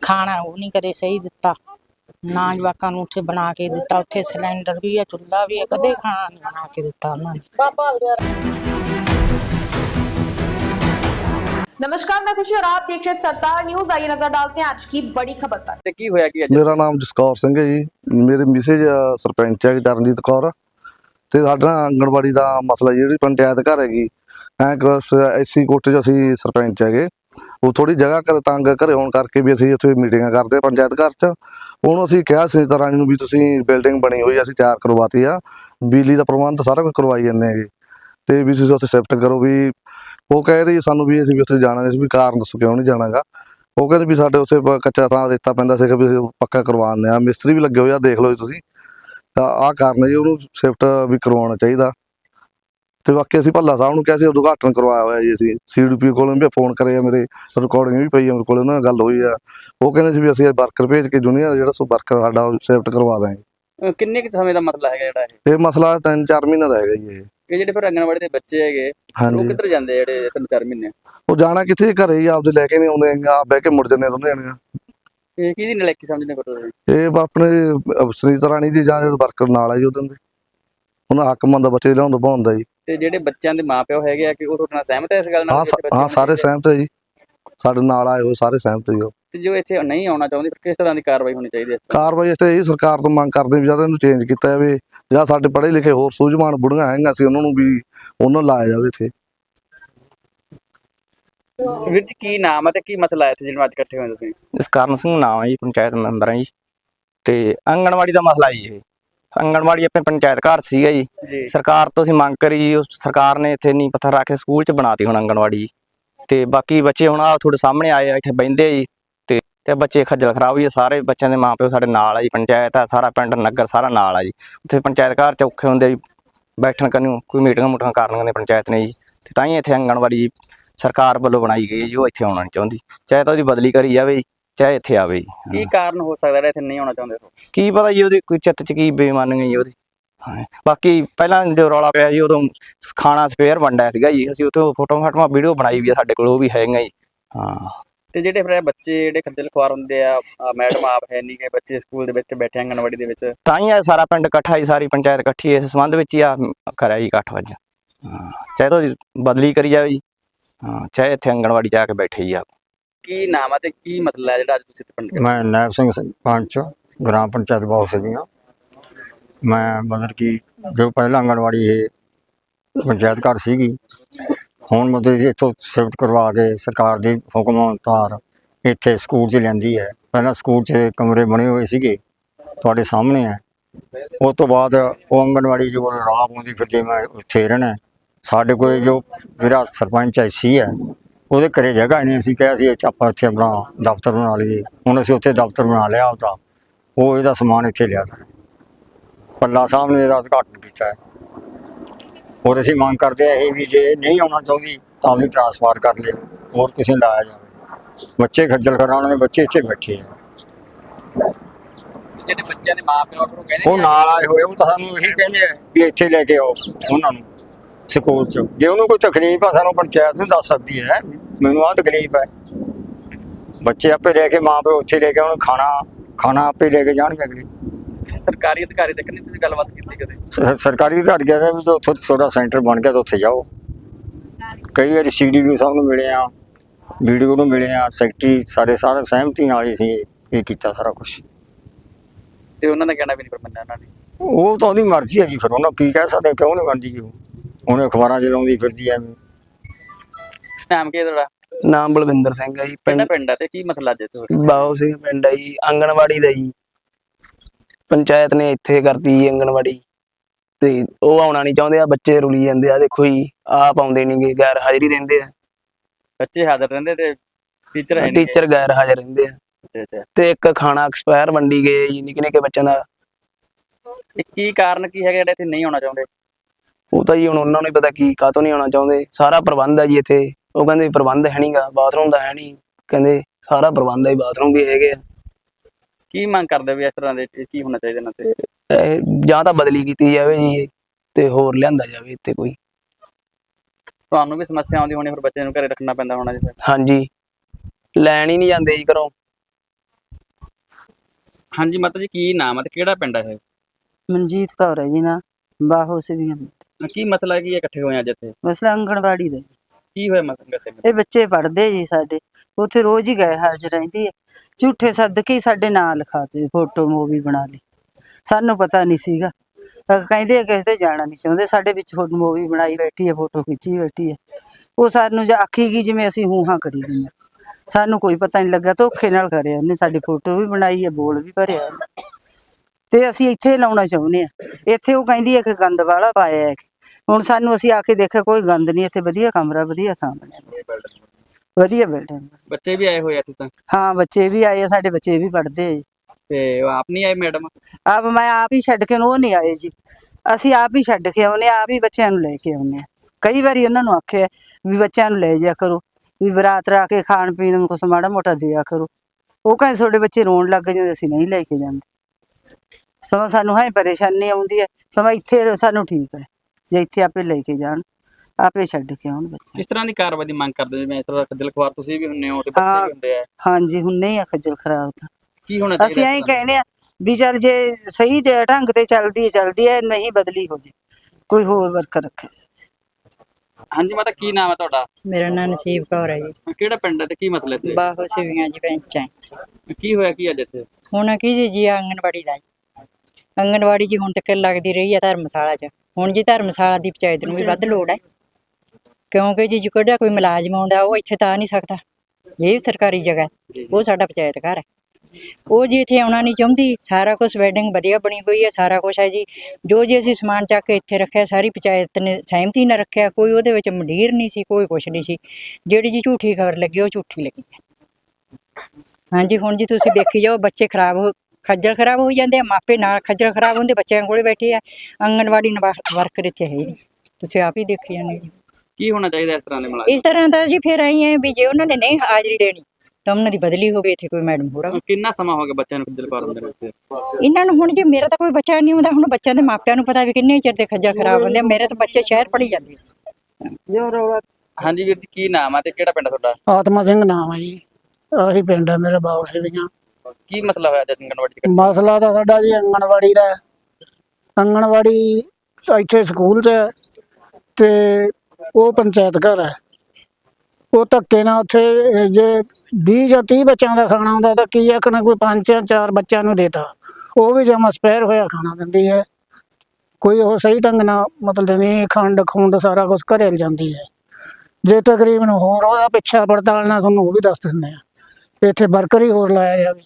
ਖਾਣਾ ਉਹ ਨਹੀਂ ਕਰੇ ਸਹੀ ਦਿੱਤਾ ਨਾ ਜਵਾਕਾਂ ਨੂੰ ਉੱਥੇ ਬਣਾ ਕੇ ਦਿੱਤਾ ਉੱਥੇ ਸਿਲੰਡਰ ਵੀ ਆ ਚੁੱਲ੍ਹਾ ਵੀ ਆ ਕਦੇ ਖਾਣਾ ਨਹੀਂ ਬਣਾ ਕੇ ਦਿੱਤਾ ਉਹਨਾਂ ਨੇ नमस्कार मैं खुशी और आप देख रहे हैं सरदार न्यूज आइए नजर डालते हैं आज की बड़ी खबर पर ਤੇ ਕੀ ਹੋਇਆ ਕੀ ਅੱਜ ਮੇਰਾ ਨਾਮ ਜਸਕੌਰ ਸਿੰਘ ਹੈ ਜੀ ਮੇਰੇ ਮਿਸੇਜ ਸਰਪੰਚ ਹੈ ਚਰਨਜੀਤ ਕੌਰ ਤੇ ਸਾਡਾ ਆਂਗਣਵਾੜੀ ਦਾ ਮਸਲਾ ਜਿਹੜੀ ਪੰਚਾਇਤ ਘਰ ਹੈਗੀ ਐ ਐਸੀ ਕੋਟੇ 'ਚ ਅਸੀਂ ਸਰਪੰਚ ਹੈਗੇ ਉਹ ਥੋੜੀ ਜਗ੍ਹਾ ਕਰ ਤੰਗ ਘਰੇ ਹੋਣ ਕਰਕੇ ਵੀ ਅਸੀਂ ਉੱਥੇ ਮੀਟਿੰਗਾਂ ਕਰਦੇ ਹਾਂ ਪੰਚਾਇਤ ਘਰ 'ਚ ਉਹਨੂੰ ਅਸੀਂ ਕਿਹਾ ਸੀ ਰਾਣੀ ਨੂੰ ਵੀ ਤੁਸੀਂ ਬਿਲਡਿੰਗ ਬਣੀ ਹੋਈ ਆ, ਅਸੀਂ ਤਿਆਰ ਕਰਵਾਤੀ ਆ। ਬਿਜਲੀ ਦਾ ਪ੍ਰਬੰਧ ਸਾਰਾ ਕੁਝ ਕਰਵਾਈ ਜਾਂਦੇ ਹੈਗੇ। ਤੇ ਵੀ ਤੁਸੀਂ ਉੱਥੇ ਸ਼ਿਫਟ ਕਰੋ ਵੀ ਉਹ ਕਹਿ ਰਹੀ ਸਾਨੂੰ ਵੀ ਅਸੀਂ ਵੀ ਉੱਥੇ ਜਾਣਾ ਨਹੀਂ ਸੀ ਵੀ ਕਾਰਨ ਦੱਸੋ ਕਿਉਂ ਨਹੀਂ ਜਾਣਾਗਾ ਉਹ ਕਹਿੰਦੇ ਵੀ ਸਾਡੇ ਉੱਥੇ ਕੱਚਾ ਥਾਂ ਰੇਤਾ ਪੈਂਦਾ ਸੀਗਾ ਵੀ ਅਸੀਂ ਉਹ ਪੱਕਾ ਕਰਵਾਉਂਦੇ ਆ ਮਿਸਤਰੀ ਵੀ ਲੱਗੇ ਹੋਏ ਆ ਦੇਖ ਲਓ ਜੀ ਤੁਸੀਂ। ਤਾਂ ਆਹ ਕਾਰਨ ਜੀ ਉਹਨੂੰ ਸ਼ਿਫਟ ਵੀ ਕਰਵਾਉਣਾ ਚਾਹੀਦਾ। ਤੇ ਬਾਕੀ ਅਸੀਂ ਭੱਲਾ ਸਾਹਿਬ ਨੂੰ ਕਿਹਾ ਸੀ ਉਦਘਾਟਨ ਕਰਵਾਇਆ ਹੋਇਆ ਜੀ ਅਸੀਂ। ਸੀਡੀਪੀ ਕੋਲੋਂ ਵੀ ਫੋਨ ਕਰੇ ਆ ਮੇਰੇ ਰਿਕਾਰਡਿੰਗ ਵੀ ਪਈ ਆ ਮੇਰੇ ਕੋਲ ਉਹਨਾਂ ਨਾਲ ਗੱਲ ਹੋਈ ਆ। ਉਹ ਕਹਿੰਦੇ ਸੀ ਵੀ ਅਸੀਂ ਵਰਕਰ ਭੇਜ ਕੇ ਜੂਨੀਅਰ ਜਿਹੜਾ ਸੋ ਵਰਕਰ ਸਾਡਾ ਸ਼ਿਫਟ ਕਰਵਾ ਦਾਂਗੇ ਕਿੰਨੇ ਕੁ ਸਮੇਂ ਦਾ ਮਸਲਾ ਹੈਗਾ ਜਿਹੜਾ ਇਹ? ਇਹ ਮਸਲਾ ਤਿੰਨ ਚਾਰ ਮਹੀਨਾ ਦਾ ਹੈਗਾ ਜੀ ਇਹ। ਇਹ ਜਿਹੜੇ ਫਿਰ ਅੰਗਨਵਾੜੀ ਦੇ ਬੱਚੇ ਹੈਗੇ ਉਹ ਕਿੱਧਰ ਜਾਂਦੇ ਜਿਹੜੇ ਤਿੰਨ ਚਾਰ ਮਹੀਨੇ? ਉਹ ਜਾਣਾ ਕਿੱਥੇ ਘਰੇ ਹੀ ਆਪਦੇ ਲੈ ਕੇ ਨਹੀਂ ਆਉਂਦੇ ਆ ਬਹਿ ਕੇ ਮੁੜ ਜਾਂਦੇ ਦੋਨੇ ਜਣੀਆਂ। ਇਹ ਕਿਹਦੀ ਨਲੇਕੀ ਸਮਝਦੇ ਤੁਸੀਂ? ਇਹ ਆਪਣੇ ਸੁਨੀਤਾ ਰਾਣੀ ਦੀ ਜਾਂ ਵਰਕਰ ਨਾਲ ਆ ਜੀ ਉਹਦੇ ਦੇ ਉਹਨਾਂ ਹੱਕ ਮੰਨ ਦਾ ਬੱਚੇ ਲਿਆਉਣ ਦਾ ਬਣਦਾ ਜੀ। ਤੇ ਜਿਹੜੇ ਬੱਚਿਆਂ ਦੇ ਮਾਪਿਓ ਹੈਗੇ ਆ ਕਿ ਉਹ ਤੁਹਾਡੇ ਨਾਲ ਸਹਿਮਤ ਹੈ ਇਸ ਗੱਲ ਨਾਲ ਹਾਂ ਕਿ ਸਾ- ਹਾਂ ਸਾਰੇ? ਸਹਿਮਤ ਹੈ ਜੀ। ਸਾਡੇ ਨਾਲ ਆਏ ਹੋਏ ਸਾਰੇ ਸਹਿਮਤ ਜੀ ਉਹ। ਤੇ ਜੋ ਇੱਥੇ ਨਹੀਂ ਆਉਣਾ ਚਾਹੁੰਦੇ ਫਿਰ ਕਿਸ ਤਰ੍ਹਾਂ ਦੀ ਕਾਰਵਾਈ ਹੋਣੀ ਚਾਹੀਦੀ ਹੈ ਕਾਰਵਾਈ ਇੱਥੇ ਇਹ ਸਰਕਾਰ ਤੋਂ ਮੰਗ ਕਰਦੇ ਵੀ ਜਾਂ ਤਾਂ ਇਹਨੂੰ ਚੇਂਜ ਕੀਤਾ ਜਾਵੇ ਜਾਂ ਸਾਡੇ ਪੜ੍ਹੇ ਲਿਖੇ ਹੋਰ ਸੂਝਵਾਨ ਬੁੜੀਆਂ ਹੈਗੀਆਂ ਸੀ ਉਹਨਾਂ ਨੂੰ ਵੀ ਉਹਨਾਂ ਲਾਇਆ ਜਾਵੇ ਇੱਥੇ। ਵੀਰ ਜੀ ਕੀ ਨਾਮ ਹੈ ਤੇ ਕੀ ਮਸਲਾ ਹੈ ਇੱਥੇ ਜਿਹਨੂੰ ਅੱਜ ਇਕੱਠੇ ਹੋਏ ਤੁਸੀਂ? ਜਸਕਰਨ ਸਿੰਘ ਨਾਮ ਹੈ ਜੀ ਪੰਚਾਇਤ ਮੈਂਬਰ ਹਾਂ ਜੀ। ਤੇ ਆਂਗਣਵਾੜੀ ਦਾ ਮਸਲਾ ਜੀ ਇਹ। ਆਂਗਣਵਾੜੀ ਆਪਣੇ ਪੰਚਾਇਤ ਘਰ ਸੀਗਾ ਜੀ। ਸਰਕਾਰ ਤੋਂ ਅਸੀਂ ਮੰਗ ਕਰੀ ਜੀ ਉਸ ਸਰਕਾਰ ਨੇ ਇੱਥੇ ਨਹੀਂ ਪੱਥਰ ਰੱਖ ਕੇ ਸਕੂਲ ਚ ਬਣਾਤੀ ਹੁਣ ਆਂਗਣਵਾੜੀ ਜੀ। ਤੇ ਬਾਕੀ ਬੱਚੇ ਹੁਣ ਆ ਤੁਹਾਡੇ ਸਾਹਮਣੇ ਆਏ ਆ ਇੱਥੇ ਬਹਿੰਦੇ ਆ ਜੀ। ਤੇ ਤੇ ਬੱਚੇ ਖੱਜਲ ਖਰਾਬ ਹੋਈ ਆ ਸਾਰੇ ਬੱਚਿਆਂ ਦੇ ਮਾਪਿਓ ਸਾਡੇ ਨਾਲ ਆ ਜੀ ਪੰਚਾਇਤ ਆ ਸਾਰਾ ਪਿੰਡ ਨਗਰ ਸਾਰਾ ਨਾਲ ਆ ਜੀ। ਉੱਥੇ ਪੰਚਾਇਤ ਘਰ ਚ ਔਖੇ ਹੁੰਦੇ ਆ ਜੀ ਬੈਠਣ ਕੰਨੂ ਕੋਈ ਮੀਟਿੰਗਾਂ ਮੁਟਿੰਗਾਂ ਕਰਨੀਆਂ ਨੇ ਪੰਚਾਇਤ ਨੇ ਜੀ। ਤੇ ਤਾਂ ਹੀ ਇੱਥੇ ਆਂਗਣਵਾੜੀ ਸਰਕਾਰ ਵੱਲੋਂ ਬਣਾਈ ਗਈ ਹੈ ਜੀ ਉਹ ਇੱਥੇ ਆਉਣਾ ਨਹੀਂ ਚਾਹੁੰਦੀ। ਚਾਹੇ ਤਾਂ ਉਹਦੀ ਬਦਲੀ ਕਰੀ ਜਾਵੇ ਜੀ, ਚਾਹੇ ਇੱਥੇ ਆਵੇ ਜੀ ਕੀ ਕਾਰਨ ਹੋ ਸਕਦਾ ਜਿਹੜਾ ਇੱਥੇ ਨਹੀਂ ਆਉਣਾ ਚਾਹੁੰਦੇ ਹੋ ਕੀ ਪਤਾ ਜੀ ਉਹਦੀ ਕੋਈ ਚਿੱਤ ਚ ਕੀ ਬੇਈਮਾਨੀ ਜੀ ਉਹਦੀ। ਹਾਂ। ਬਾਕੀ ਪਹਿਲਾਂ ਜੋ ਰੌਲਾ ਪਿਆ ਜੀ ਉਦੋਂ ਖਾਣਾ ਸਪੇਅਰ ਵੰਡਿਆ ਸੀਗਾ ਜੀ ਅਸੀਂ ਉੱਥੇ ਫੋਟੋ ਫਾਟੋਆਂ ਵੀਡੀਓ ਬਣਾਈ ਵੀ ਆ ਸਾਡੇ ਕੋਲ ਉਹ ਵੀ ਹੈਗਾ ਜੀ। ਹਾਂ। ਤੇ ਜਿਹੜੇ ਫਿਰ ਇਹ ਬੱਚੇ ਜਿਹੜੇ ਖੱਜਲ ਖੁਆਰ ਹੁੰਦੇ ਆ ਮੈਡਮ ਆਪ ਹੈ ਨਹੀਂ ਕਿ ਬੱਚੇ ਸਕੂਲ ਦੇ ਵਿੱਚ ਬੈਠੇ ਆਂਗਣਵਾੜੀ ਦੇ ਵਿੱਚ। ਤਾਂ ਹੀ ਇਹ ਸਾਰਾ ਪਿੰਡ ਇਕੱਠਾ ਹੀ ਸਾਰੀ ਪੰਚਾਇਤ ਇਕੱਠੀ ਇਸ ਸੰਬੰਧ ਵਿੱਚ ਹੀ ਆ ਕਰਿਆ ਜੀ ਇਕੱਠ ਵਜੇ। ਹਾਂ ਚਾਹੇ ਤਾਂ ਉਹਦੀ ਬਦਲੀ ਕਰੀ ਜਾਵੇ ਜੀ। ਹਾਂ ਚਾਹੇ ਇੱਥੇ ਆਂਗਣਵਾੜੀ ਜਾ ਕੇ ਬੈਠੇ ਜੀ ਆ ਕੀ ਨਾਮ ਆ ਤੇ ਕੀ ਮਸਲਾ ਹੈ ਜਿਹੜਾ ਅੱਜ ਤੁਸੀਂ ਇੱਥੇ ਪਿੰਡ ਮੈਂ ਨੈਬ ਸਿੰਘ ਪੰਚ ਗ੍ਰਾਮ ਪੰਚਾਇਤ ਬਹੁਤ ਸੀਗੀਆਂ। ਮੈਂ ਮਤਲਬ ਕਿ ਜੋ ਪਹਿਲਾਂ ਆਂਗਣਵਾੜੀ ਇਹ ਪੰਚਾਇਤ ਘਰ ਸੀਗੀ, ਹੁਣ ਮਤਲਬ ਕਿ ਇੱਥੋਂ ਸ਼ਿਫਟ ਕਰਵਾ ਕੇ ਸਰਕਾਰ ਦੇ ਹੁਕਮ ਅਨੁਸਾਰ ਇੱਥੇ ਸਕੂਲ 'ਚ ਲੈਂਦੀ ਹੈ। ਪਹਿਲਾਂ ਸਕੂਲ 'ਚ ਕਮਰੇ ਬਣੇ ਹੋਏ ਸੀਗੇ, ਤੁਹਾਡੇ ਸਾਹਮਣੇ ਹੈ। ਉਸ ਤੋਂ ਬਾਅਦ ਉਹ ਆਂਗਣਵਾੜੀ ਜੋ ਰੌਲਾ ਪਾਉਂਦੀ ਫਿਰਦੀ ਮੈਂ ਉੱਥੇ ਰਹਿਣਾ ਸਾਡੇ ਕੋਲ ਜੋ ਜਿਹੜਾ ਸਰਪੰਚ ਐਸੀ ਹੈ ਉਹਦੇ ਘਰੇ ਜਗ੍ਹਾ ਨਹੀਂ ਅਸੀਂ ਕਿਹਾ ਸੀ ਆਪਾਂ ਇੱਥੇ ਆਪਣਾ ਦਫ਼ਤਰ ਬਣਾ ਲਈਏ। ਹੁਣ ਅਸੀਂ ਉੱਥੇ ਦਫ਼ਤਰ ਬਣਾ ਲਿਆ ਉਹਦਾ। ਉਹ ਇਹਦਾ ਸਮਾਨ ਇੱਥੇ ਲਿਆ ਤਾ। ਪੱਲਾ ਸਾਹਿਬ ਨੇ ਇਹਦਾ ਉਦਘਾਟਨ ਕੀਤਾ ਹੈ। ਔਰ ਅਸੀਂ ਮੰਗ ਕਰਦੇ ਆ ਇਹ ਵੀ ਜੇ ਨਹੀਂ ਆਉਣਾ ਚਾਹੁੰਦੀ ਤਾਂ ਵੀ ਟ੍ਰਾਂਸਫਰ ਕਰ ਲਿਓ ਹੋਰ ਕਿਸੇ ਨੂੰ ਲਾਇਆ ਜਾਵੇ। ਬੱਚੇ ਖੱਜਲ ਕਰਾਂ ਉਹਨਾਂ ਦੇ ਬੱਚੇ ਇੱਥੇ ਬੈਠੇ ਆ। ਜਿਹੜੇ ਬੱਚਿਆਂ ਦੇ ਫਿਰ ਉਹ ਕਹਿੰਦੇ ਉਹ ਨਾਲ ਆਏ ਹੋਏ ਉਹ ਤਾਂ ਸਾਨੂੰ ਇਹੀ ਕਹਿੰਦੇ ਆ ਵੀ ਇੱਥੇ ਲੈ ਕੇ ਆਓ ਉਹਨਾਂ ਨੂੰ ਸਕੂਲ ਚ। ਜੇ ਉਹਨੂੰ ਕੋਈ ਤਕਲੀਫ ਆ ਸਾਨੂੰ ਪੰਚਾਇਤ ਨੂੰ ਦੱਸ ਸਕਦੀ ਹੈ। ਮੈਨੂੰ ਆਹ ਤਕਲੀਫ ਹੈ। ਬੱਚੇ ਆਪੇ ਲੈ ਕੇ ਮਾਂ ਪਿਓ ਉੱਥੇ ਲੈ ਕੇ ਆਉਣ ਖਾਣਾ ਖਾਣਾ ਆਪੇ ਲੈ ਕੇ ਜਾਣਗੇ ਅਗਲੇ। ਕਿਸੇ ਸਰਕਾਰੀ ਅਧਿਕਾਰੀ ਤੱਕ ਨਹੀਂ ਤੁਸੀਂ ਗੱਲਬਾਤ ਕੀਤੀ ਕਦੇ? ਸਰਕਾਰੀ ਅਧਿਕਾਰੀ ਕਹਿੰਦੇ ਵੀ ਉੱਥੇ ਤੁਹਾਡਾ ਸੈਂਟਰ ਬਣ ਗਿਆ ਤਾਂ ਉੱਥੇ ਜਾਓ। ਕਈ ਵਾਰੀ ਸੀਡੀਓ ਸਾਹਿਬ ਨੂੰ ਮਿਲੇ ਆ ਵੀਡੀਓ ਨੂੰ ਮਿਲੇ ਆ ਸੈਕਟਰੀ ਸਾਰੇ ਸਾਰੇ ਸਹਿਮਤੀ ਨਾਲ ਹੀ ਸੀ ਇਹ ਕੀਤਾ ਸਾਰਾ ਕੁਝ ਤੇ ਉਹਨਾਂ ਦਾ ਕਹਿਣਾ ਵੀ ਨਹੀਂ ਪਰ ਮੰਨਿਆ ਉਹਨਾਂ ਨੇ? ਉਹ ਤਾਂ ਉਹਦੀ ਮਰਜ਼ੀ ਹੈ ਜੀ ਫਿਰ ਉਹਨਾਂ ਕੀ ਕਹਿ ਸਕਦੇ ਕਿਉਂ ਨਹੀਂ ਮੰਨਦੀ ਉਹ? ਉਹਨੇ ਅਖਬਾਰਾਂ 'ਚ ਲਾਉਂਦੀ ਫਿਰਦੀ ਐ ਨਾਮ ਕੀ ਹੈ ਤੁਹਾਡਾ? ਨਾਮ ਬਲਵਿੰਦਰ ਸਿੰਘ ਹੈ ਜੀ ਕਿਹੜਾ ਪਿੰਡ ਹੈ ਤੇ ਕੀ ਮਸਲਾ ਅੱਜ ਇੱਥੇ ਬਾਉ ਸਿੰਘ ਪਿੰਡ ਹੈ ਜੀ ਆਂਗਣਵਾੜੀ ਦਾ ਜੀ। ਪੰਚਾਇਤ ਨੇ ਇੱਥੇ ਕਰਤੀ ਜੀ ਆਂਗਣਵਾੜੀ। ਤੇ ਉਹ ਆਉਣਾ ਨਹੀਂ ਚਾਹੁੰਦੇ ਆ ਬੱਚੇ ਰੁਲੀ ਜਾਂਦੇ ਆ ਦੇਖੋ ਜੀ ਆਪ ਆਉਂਦੇ ਨਹੀਂਗੇ ਗੈਰ ਹਾਜ਼ਰੀ ਰਹਿੰਦੇ ਆ। ਬੱਚੇ ਹਾਜ਼ਰ ਰਹਿੰਦੇ ਤੇ ਟੀਚਰ ਹੈ ਨਹੀਂ ਟੀਚਰ ਗੈਰ ਹਾਜ਼ਰ ਰਹਿੰਦੇ ਆ। ਅੱਛਾ, ਅੱਛਾ। ਤੇ ਇੱਕ ਖਾਣਾ ਐਕਸਪਾਇਰ ਵੰਡੀ ਗਏ ਜੀ ਨਿੱਕੇ ਨਿੱਕੇ ਬੱਚਿਆਂ ਦਾ। ਤੇ ਕੀ ਕਾਰਨ ਕੀ ਹੈਗਾ ਜਿਹੜੇ ਇੱਥੇ ਨਹੀਂ ਆਉਣਾ ਚਾਹੁੰਦੇ? ਉਹ ਤਾਂ ਜੀ ਹੁਣ ਉਹਨਾਂ ਨੂੰ ਹੀ ਪਤਾ ਕੀ ਕਾਹਤੋਂ ਨਹੀਂ ਆਉਣਾ ਚਾਹੁੰਦੇ। ਸਾਰਾ ਪ੍ਰਬੰਧ ਹੈ ਜੀ ਇੱਥੇ। ਉਹ ਕਹਿੰਦੇ ਪ੍ਰਬੰਧ ਹੈ ਨਹੀਂਗਾ ਬਾਥਰੂਮ ਦਾ ਹੈ ਨਹੀਂ ਕਹਿੰਦੇ ਸਾਰਾ ਪ੍ਰਬੰਧ ਹੈ ਬਾਥਰੂਮ ਵੀ ਹੈਗੇ ਆ। ਕੀ ਮੰਗ ਕਰਦੇ ਵੀ ਇਸ ਤਰ੍ਹਾਂ ਦੇ ਕੀ ਹੋਣਾ ਚਾਹੀਦਾ ਇਹਨਾਂ ਤੇ? ਇਹ ਜਾਂ ਤਾਂ ਬਦਲੀ ਕੀਤੀ ਜਾਵੇ ਜੀ ਤੇ ਹੋਰ ਲਿਆਂਦਾ ਜਾਵੇ ਇੱਥੇ ਕੋਈ। ਤੁਹਾਨੂੰ ਵੀ ਸਮੱਸਿਆ ਆਉਂਦੀ ਹੋਣੀ ਫਿਰ ਬੱਚੇ ਨੂੰ ਘਰੇ ਰੱਖਣਾ ਪੈਂਦਾ ਹੋਣਾ ਜੀ ਫਿਰ। ਹਾਂਜੀ। ਲੈਣ ਹੀ ਨਹੀਂ ਜਾਂਦੇ ਜੀ ਘਰੋਂ। ਹਾਂਜੀ ਮਾਤਾ ਜੀ ਕੀ ਨਾਮ ਹੈ ਤੇ ਕਿਹੜਾ ਪਿੰਡ ਹੈ ਮਨਜੀਤ ਕੌਰ ਹੈ ਜੀ ਨਾ ਬਾਹੋ ਸਿਵੀਆਂ। ਕੀ ਮਸਲਾ ਕੀ ਹੈ ਇਕੱਠੇ ਹੋਏ ਅੱਜ ਇੱਥੇ? ਮਸਲਾ ਆਂਗਣਵਾੜੀ ਦਾ ਜੀ। ਕੀ ਹੋਇਆ ਮਸਲਾ ਇੱਥੇ ਇਹ ਬੱਚੇ ਪੜਦੇ ਜੀ ਸਾਡੇ। ਉੱਥੇ ਰੋਜ਼ ਹੀ ਗਏ ਹਾਜ਼ਰ ਰਹਿੰਦੀ ਹੈ। ਝੂਠੇ ਸਦਕੇ ਹੀ ਸਾਡੇ ਨਾਂ ਲਿਖਾਤੇ, ਫੋਟੋ, ਮੂਵੀ ਬਣਾ ਲਈ। ਸਾਨੂੰ ਪਤਾ ਨਹੀਂ ਸੀਗਾ। ਕਹਿੰਦੇ ਆ, ਕਿਸੇ ਤੇ ਜਾਣਾ ਨਹੀਂ ਚਾਹੁੰਦੇ ਸਾਡੇ ਵਿੱਚ ਫੋਟੋ, ਮੂਵੀ ਬਣਾਈ ਬੈਠੀ ਹੈ, ਫੋਟੋ ਖਿੱਚੀ ਬੈਠੀ ਹੈ। ਉਹ ਸਾਨੂੰ ਜਾਂ ਆਖੀ ਗਈ ਜਿਵੇਂ ਅਸੀਂ ਹੂੰਹਾਂ ਕਰੀ ਗਈਆਂ। ਸਾਨੂੰ ਕੋਈ ਪਤਾ ਨਹੀਂ ਲੱਗਾ, ਧੋਖੇ ਨਾਲ ਕਰਿਆ ਉਹਨੇ। ਸਾਡੀ ਫੋਟੋ ਵੀ ਬਣਾਈ ਹੈ, ਬੋਲ ਵੀ ਭਰਿਆ ਤੇ ਅਸੀਂ ਇੱਥੇ ਲਾਉਣਾ ਚਾਹੁੰਦੇ ਆ ਇੱਥੇ ਉਹ ਕਹਿੰਦੀ ਹੈ ਕਿ ਗੰਦ ਵਾਲਾ ਪਾਇਆ ਹੈ ਹੁਣ ਸਾਨੂੰ ਅਸੀਂ ਆ ਕੇ ਦੇਖਿਆ ਕੋਈ ਗੰਦ ਨਹੀਂ ਇੱਥੇ ਵਧੀਆ ਕਮਰਾ ਵਧੀਆ ਥਾਂ ਬਣਿਆ ਵਧੀਆ ਬਿਲਡਿੰਗ ਬੱਚੇ ਵੀ ਆਏ ਹੋਏ ਆ ਇੱਥੇ ਤਾਂ? ਹਾਂ ਬੱਚੇ ਵੀ ਆਏ ਆ ਸਾਡੇ ਬੱਚੇ ਵੀ ਪੜ੍ਹਦੇ ਆ ਜੀ। ਤੇ ਆਪ ਨਹੀਂ ਆਏ ਮੈਡਮ? ਆਪ ਮੈਂ ਆਪ ਹੀ ਛੱਡ ਕੇ ਉਹ ਨਹੀਂ ਆਏ ਜੀ। ਅਸੀਂ ਆਪ ਹੀ ਛੱਡ ਕੇ ਆਉਨੇ ਆਪ ਹੀ ਬੱਚਿਆਂ ਨੂੰ ਲੈ ਕੇ ਆਉਨੇ ਆ। ਕਈ ਵਾਰੀ ਉਹਨਾਂ ਨੂੰ ਆਖਿਆ ਵੀ ਬੱਚਿਆਂ ਨੂੰ ਲੈ ਜਾ ਕਰੋ ਵੀ ਬਰਾਤ ਰਾ ਕੇ ਖਾਣ ਪੀਣ ਨੂੰ ਕੁਛ ਮਾੜਾ ਮੋਟਾ ਦਿਆ ਕਰੋ। ਉਹ ਕਹਿੰਦੇ ਤੁਹਾਡੇ ਬੱਚੇ ਰੋਣ ਲੱਗ ਜਾਂਦੇ ਅਸੀਂ ਨਹੀਂ ਲੈ ਕੇ ਜਾਂਦੇ। ਸਮਾਂ ਸਾਨੂੰ ਹੈ ਪਰੇਸ਼ਾਨੀ ਆਉਂਦੀ ਹੈ ਸਮਾਂ ਇੱਥੇ ਸਾਨੂੰ ਠੀਕ ਹੈ। ਜੇ ਇੱਥੇ ਆਪੇ ਲੈ ਕੇ ਜਾਣ ਆਪੇ ਛੱਡ ਕੇ ਆਉਣ ਬੱਚੇ ਕਿਸ ਤਰ੍ਹਾਂ ਦੀ ਕਾਰਵਾਈ ਦੀ ਮੰਗ ਕਰਦੇ ਜਿਵੇਂ ਇਸ ਤਰ੍ਹਾਂ ਦਿਲ ਖਵਾਰ ਤੁਸੀਂ ਵੀ ਹੁੰਨੇ ਹੋ ਤੇ ਬੱਚੇ ਹਾਂ। ਵੀ ਹੁੰਦੇ ਆ? ਹਾਂਜੀ ਹੁਣ ਨਹੀਂ ਆ ਖੱਜਲ ਖਰਾਬ ਤਾਂ। ਕੀ ਹੋਣਾ ਅਸੀਂ ਐਂ ਇਸ ਤਰ੍ਹਾਂ? ਕਹਿੰਦੇ ਆ ਵੀ ਚੱਲ ਜੇ ਸਹੀ ਢ- ਢੰਗ ਤੇ ਚੱਲਦੀ ਹੈ ਚੱਲਦੀ ਹੈ ਨਹੀਂ ਬਦਲੀ ਹੋ ਜੇ ਕੋਈ ਹੋਰ ਵਰਕ ਰੱਖੇ। ਹਾਂਜੀ ਮਾਤਾ ਕੀ ਨਾਮ ਹੈ ਤੁਹਾਡਾ? ਮੇਰਾ ਨਾਂ ਨਸੀਬ ਕੌਰ ਹੈ ਜੀ। ਕਿਹੜਾ ਪਿੰਡ ਹੈ ਤੇ ਕੀ ਮਸਲਾ ਇੱਥੇ? ਬਾਹੋ ਸਿਵੀਆਂ ਜੀ ਪੈਂਚ ਹੈ। ਕੀ ਹੋਇਆ ਕੀ ਅੱਜ ਇੱਥੇ? ਹੁਣ ਕੀ ਜੀ ਜੀ ਆਂਗਣਵਾੜੀ ਦਾ ਜੀ। ਆਂਗਣਵਾੜੀ ਜੀ ਹੁਣ ਤੱਕ ਲੱਗਦੀ ਰਹੀ ਹੈ ਧਰਮਸ਼ਾਲਾ 'ਚ। ਹੁਣ ਜੀ ਧਰਮਸ਼ਾਲਾ ਦੀ ਪੰਚਾਇਤ ਨੂੰ ਵੀ ਵੱਧ ਲੋੜ ਹੈ। ਕਿਉਂਕਿ ਜੀ ਜਿਹੜਾ ਕੋਈ ਮੁਲਾਜ਼ਮ ਆਉਂਦਾ, ਉਹ ਇੱਥੇ ਤਾਂ ਆ ਨਹੀਂ ਸਕਦਾ। ਇਹ ਸਰਕਾਰੀ ਜਗ੍ਹਾ ਹੈ। ਉਹ ਸਾਡਾ ਪੰਚਾਇਤ ਘਰ ਹੈ। ਉਹ ਜੀ ਇੱਥੇ ਆਉਣਾ ਨਹੀਂ ਚਾਹੁੰਦੀ। ਸਾਰਾ ਕੁਝ ਵੈਡਿੰਗ ਵਧੀਆ ਬਣੀ ਹੋਈ ਹੈ, ਸਾਰਾ ਕੁਝ ਹੈ ਜੀ। ਜੋ ਜੀ ਅਸੀਂ ਸਮਾਨ ਚੱਕ ਕੇ ਇੱਥੇ ਰੱਖਿਆ, ਸਾਰੀ ਪੰਚਾਇਤ ਨੇ ਸਹਿਮਤੀ ਨਾਲ ਰੱਖਿਆ। ਕੋਈ ਉਹਦੇ ਵਿੱਚ ਮੰਡੀਰ ਨਹੀਂ ਸੀ, ਕੋਈ ਕੁਛ ਨਹੀਂ ਸੀ। ਜਿਹੜੀ ਜੀ ਝੂਠੀ ਖਬਰ ਲੱਗੀ, ਉਹ ਝੂਠੀ ਲੱਗੀ ਹਾਂਜੀ, ਹੁਣ ਜੀ ਤੁਸੀਂ ਦੇਖੀ ਜਾਓ, ਬੱਚੇ ਖਰਾਬ ਹੋ ਖੱਜਲ ਖਰਾਬ ਹੋ ਜਾਂਦੇ ਆ ਮਾਪੇ ਨਾਲ ਖੱਜਲ ਖਰਾਬ ਹੁੰਦੇ ਬੱਚਿਆਂ ਕੋਲੇ ਬੈਠੇ ਆ ਆਂਗਣਵਾੜੀ ਵਰਕਰ ਇੱਥੇ ਹੈ ਤੁਸੀਂ ਆਪ ਹੀ ਦੇਖੀ ਜਾਂਦੇ ਕੀ ਹੋਣਾ ਚਾਹੀਦਾ ਇਸ ਤਰ੍ਹਾਂ ਦੇ ਮੁਲਾਜ਼ਮ ਇਸ ਤਰ੍ਹਾਂ ਦਾ ਜੀ ਫਿਰ ਆਈ ਹੈ ਵੀ ਜੇ ਉਹਨਾਂ ਨੇ ਨਹੀਂ ਹਾਜ਼ਰੀ ਦੇਣੀ ਤਾਂ ਉਹਨਾਂ ਦੀ ਬਦਲੀ ਹੋਵੇ ਇੱਥੇ ਕੋਈ ਮੈਡਮ ਹੋਰ। ਕਿੰਨਾ ਸਮਾਂ ਹੋ ਗਿਆ ਬੱਚਿਆਂ ਨੂੰ ਖੱਜਲ ਕਰ ਦਿੰਦੇ ਨੇ ਇੱਥੇ ਇਹਨਾਂ ਨੂੰ ਹੁਣ ਜੇ ਮੇਰਾ ਤਾਂ ਕੋਈ ਬੱਚਾ ਨਹੀਂ ਹੁੰਦਾ ਹੁਣ ਬੱਚਿਆਂ ਦੇ ਮਾਪਿਆਂ ਨੂੰ ਪਤਾ ਵੀ ਕਿੰਨੇ ਚਿਰ ਦੇ ਖੱਜਾ ਖਰਾਬ ਹੁੰਦੇ ਆ। ਮੇਰੇ ਤਾਂ ਬੱਚੇ ਸ਼ਹਿਰ ਪੜ੍ਹੀ ਜਾਂਦੇ ਆ। ਜੋ ਰੌਲਾ ਹਾਂਜੀ ਵੀਰ ਜੀ ਕੀ ਨਾਮ ਆ ਤੇ ਕਿਹੜਾ ਪਿੰਡ ਆ ਤੁਹਾਡਾ ਆਤਮਾ ਸਿੰਘ ਨਾਮ ਹੈ ਜੀ ਆਹੀ ਪਿੰਡ ਹੈ ਮੇਰੇ ਬਾਬੂ ਸਿੰਘਾਂ ਕੀ ਮਸਲਾ ਹੋਇਆ ਜਦ ਅੰਗਨਵਾੜੀ ਚ ਮਸਲਾ ਤਾਂ ਸਾਡਾ ਜੀ ਆਂਗਣਵਾੜੀ ਦਾ ਹੈ। ਆਂਗਣਵਾੜੀ ਇੱਥੇ ਸਕੂਲ 'ਚ ਹੈ ਤੇ ਉਹ ਪੰਚਾਇਤ ਘਰ ਹੈ। ਉਹ ਧੱਕੇ ਨਾਲ ਉੱਥੇ, ਇਹ ਜੇ 20 ਜਾਂ 30 ਬੱਚਿਆਂ ਦਾ ਖਾਣਾ ਹੁੰਦਾ ਤਾਂ ਕੀ ਆਖਣਾ ਕੋਈ ਪੰਜ ਜਾਂ ਚਾਰ ਬੱਚਿਆਂ ਨੂੰ ਦੇਤਾ। ਉਹ ਵੀ ਜਮਾ ਸਪੈਰ ਹੋਇਆ ਖਾਣਾ ਦਿੰਦੀ ਹੈ। ਕੋਈ ਉਹ ਸਹੀ ਢੰਗ ਨਾਲ ਮਤਲਬ ਨਹੀਂ, ਖੰਡ ਖੁੰਡ ਸਾਰਾ ਕੁਝ ਘਰੇ ਜਾਂਦੀ ਹੈ। ਜੇ ਤਕਰੀਬਨ ਹੋਰ ਉਹਦਾ ਪਿੱਛਾ ਪੜਤਾਲ ਨਾਲ ਤੁਹਾਨੂੰ ਉਹ ਵੀ ਦੱਸ ਦਿੰਦੇ ਆ ਇੱਥੇ ਵਰਕਰ ਹੀ ਹੋਰ ਲਾਇਆ ਜਾਵੇ।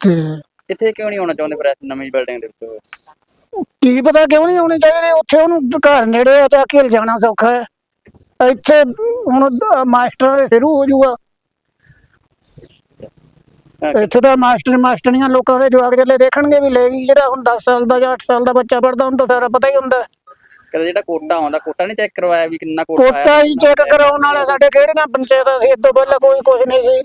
ਤੇ ਇੱਥੇ ਕਿਉਂ ਨਹੀਂ ਆਉਣਾ ਚਾਹੁੰਦੇ ਫਿਰ ਇਸ ਨਵੀਂ ਬਿਲਡਿੰਗ ਦੇ ਵਿੱਚ? ਕੀ ਪਤਾ ਕਿਉਂ ਨਹੀਂ ਆਉਣੇ ਚਾਹੀਦੇ ਉੱਥੇ ਉਹਨੂੰ ਘਰ ਨੇੜੇ ਆ ਤਾਂ ਖੇਲ ਜਾਣਾ ਸੌਖਾ ਹੈ। ਇੱਥੇ ਹੁਣ ਮਾਸਟਰ ਸ਼ੁਰੂ ਹੋ ਜਾਊਗਾ। ਇੱਥੇ ਤਾਂ ਮਾਸਟਰ ਮਾਸਟਰੀਆਂ ਲੋਕਾਂ ਦੇ ਜਵਾਕ ਜਿਹੜੇ ਦੇਖਣਗੇ ਵੀ ਲੈ ਗਈ ਜਿਹੜਾ ਹੁਣ 10 ਸਾਲ ਦਾ ਜਾਂ 8 ਸਾਲ ਦਾ ਬੱਚਾ ਪੜਦਾ ਉਹਨੂੰ ਤਾਂ ਸਾਰਾ ਪਤਾ ਹੀ ਹੁੰਦਾ। ਹੈ। ਜਿਹੜਾ ਕੋਟਾ ਆਉਂਦਾ ਕੋਟਾ ਨਹੀਂ ਚੈੱਕ ਕਰਵਾਇਆ ਵੀ ਕਿੰਨਾ ਕੋਟਾ ਕੋਟਾ ਹੀ ਚੈੱਕ ਕਰਾਉਣ ਵਾਲੇ ਸਾਡੇ ਕਿਹੜੀਆਂ ਪੰਚਾਇਤਾਂ ਸੀ ਇਦੋਂ ਪਹਿਲਾਂ ਕੋਈ ਕੁਝ ਨਹੀਂ ਸੀ।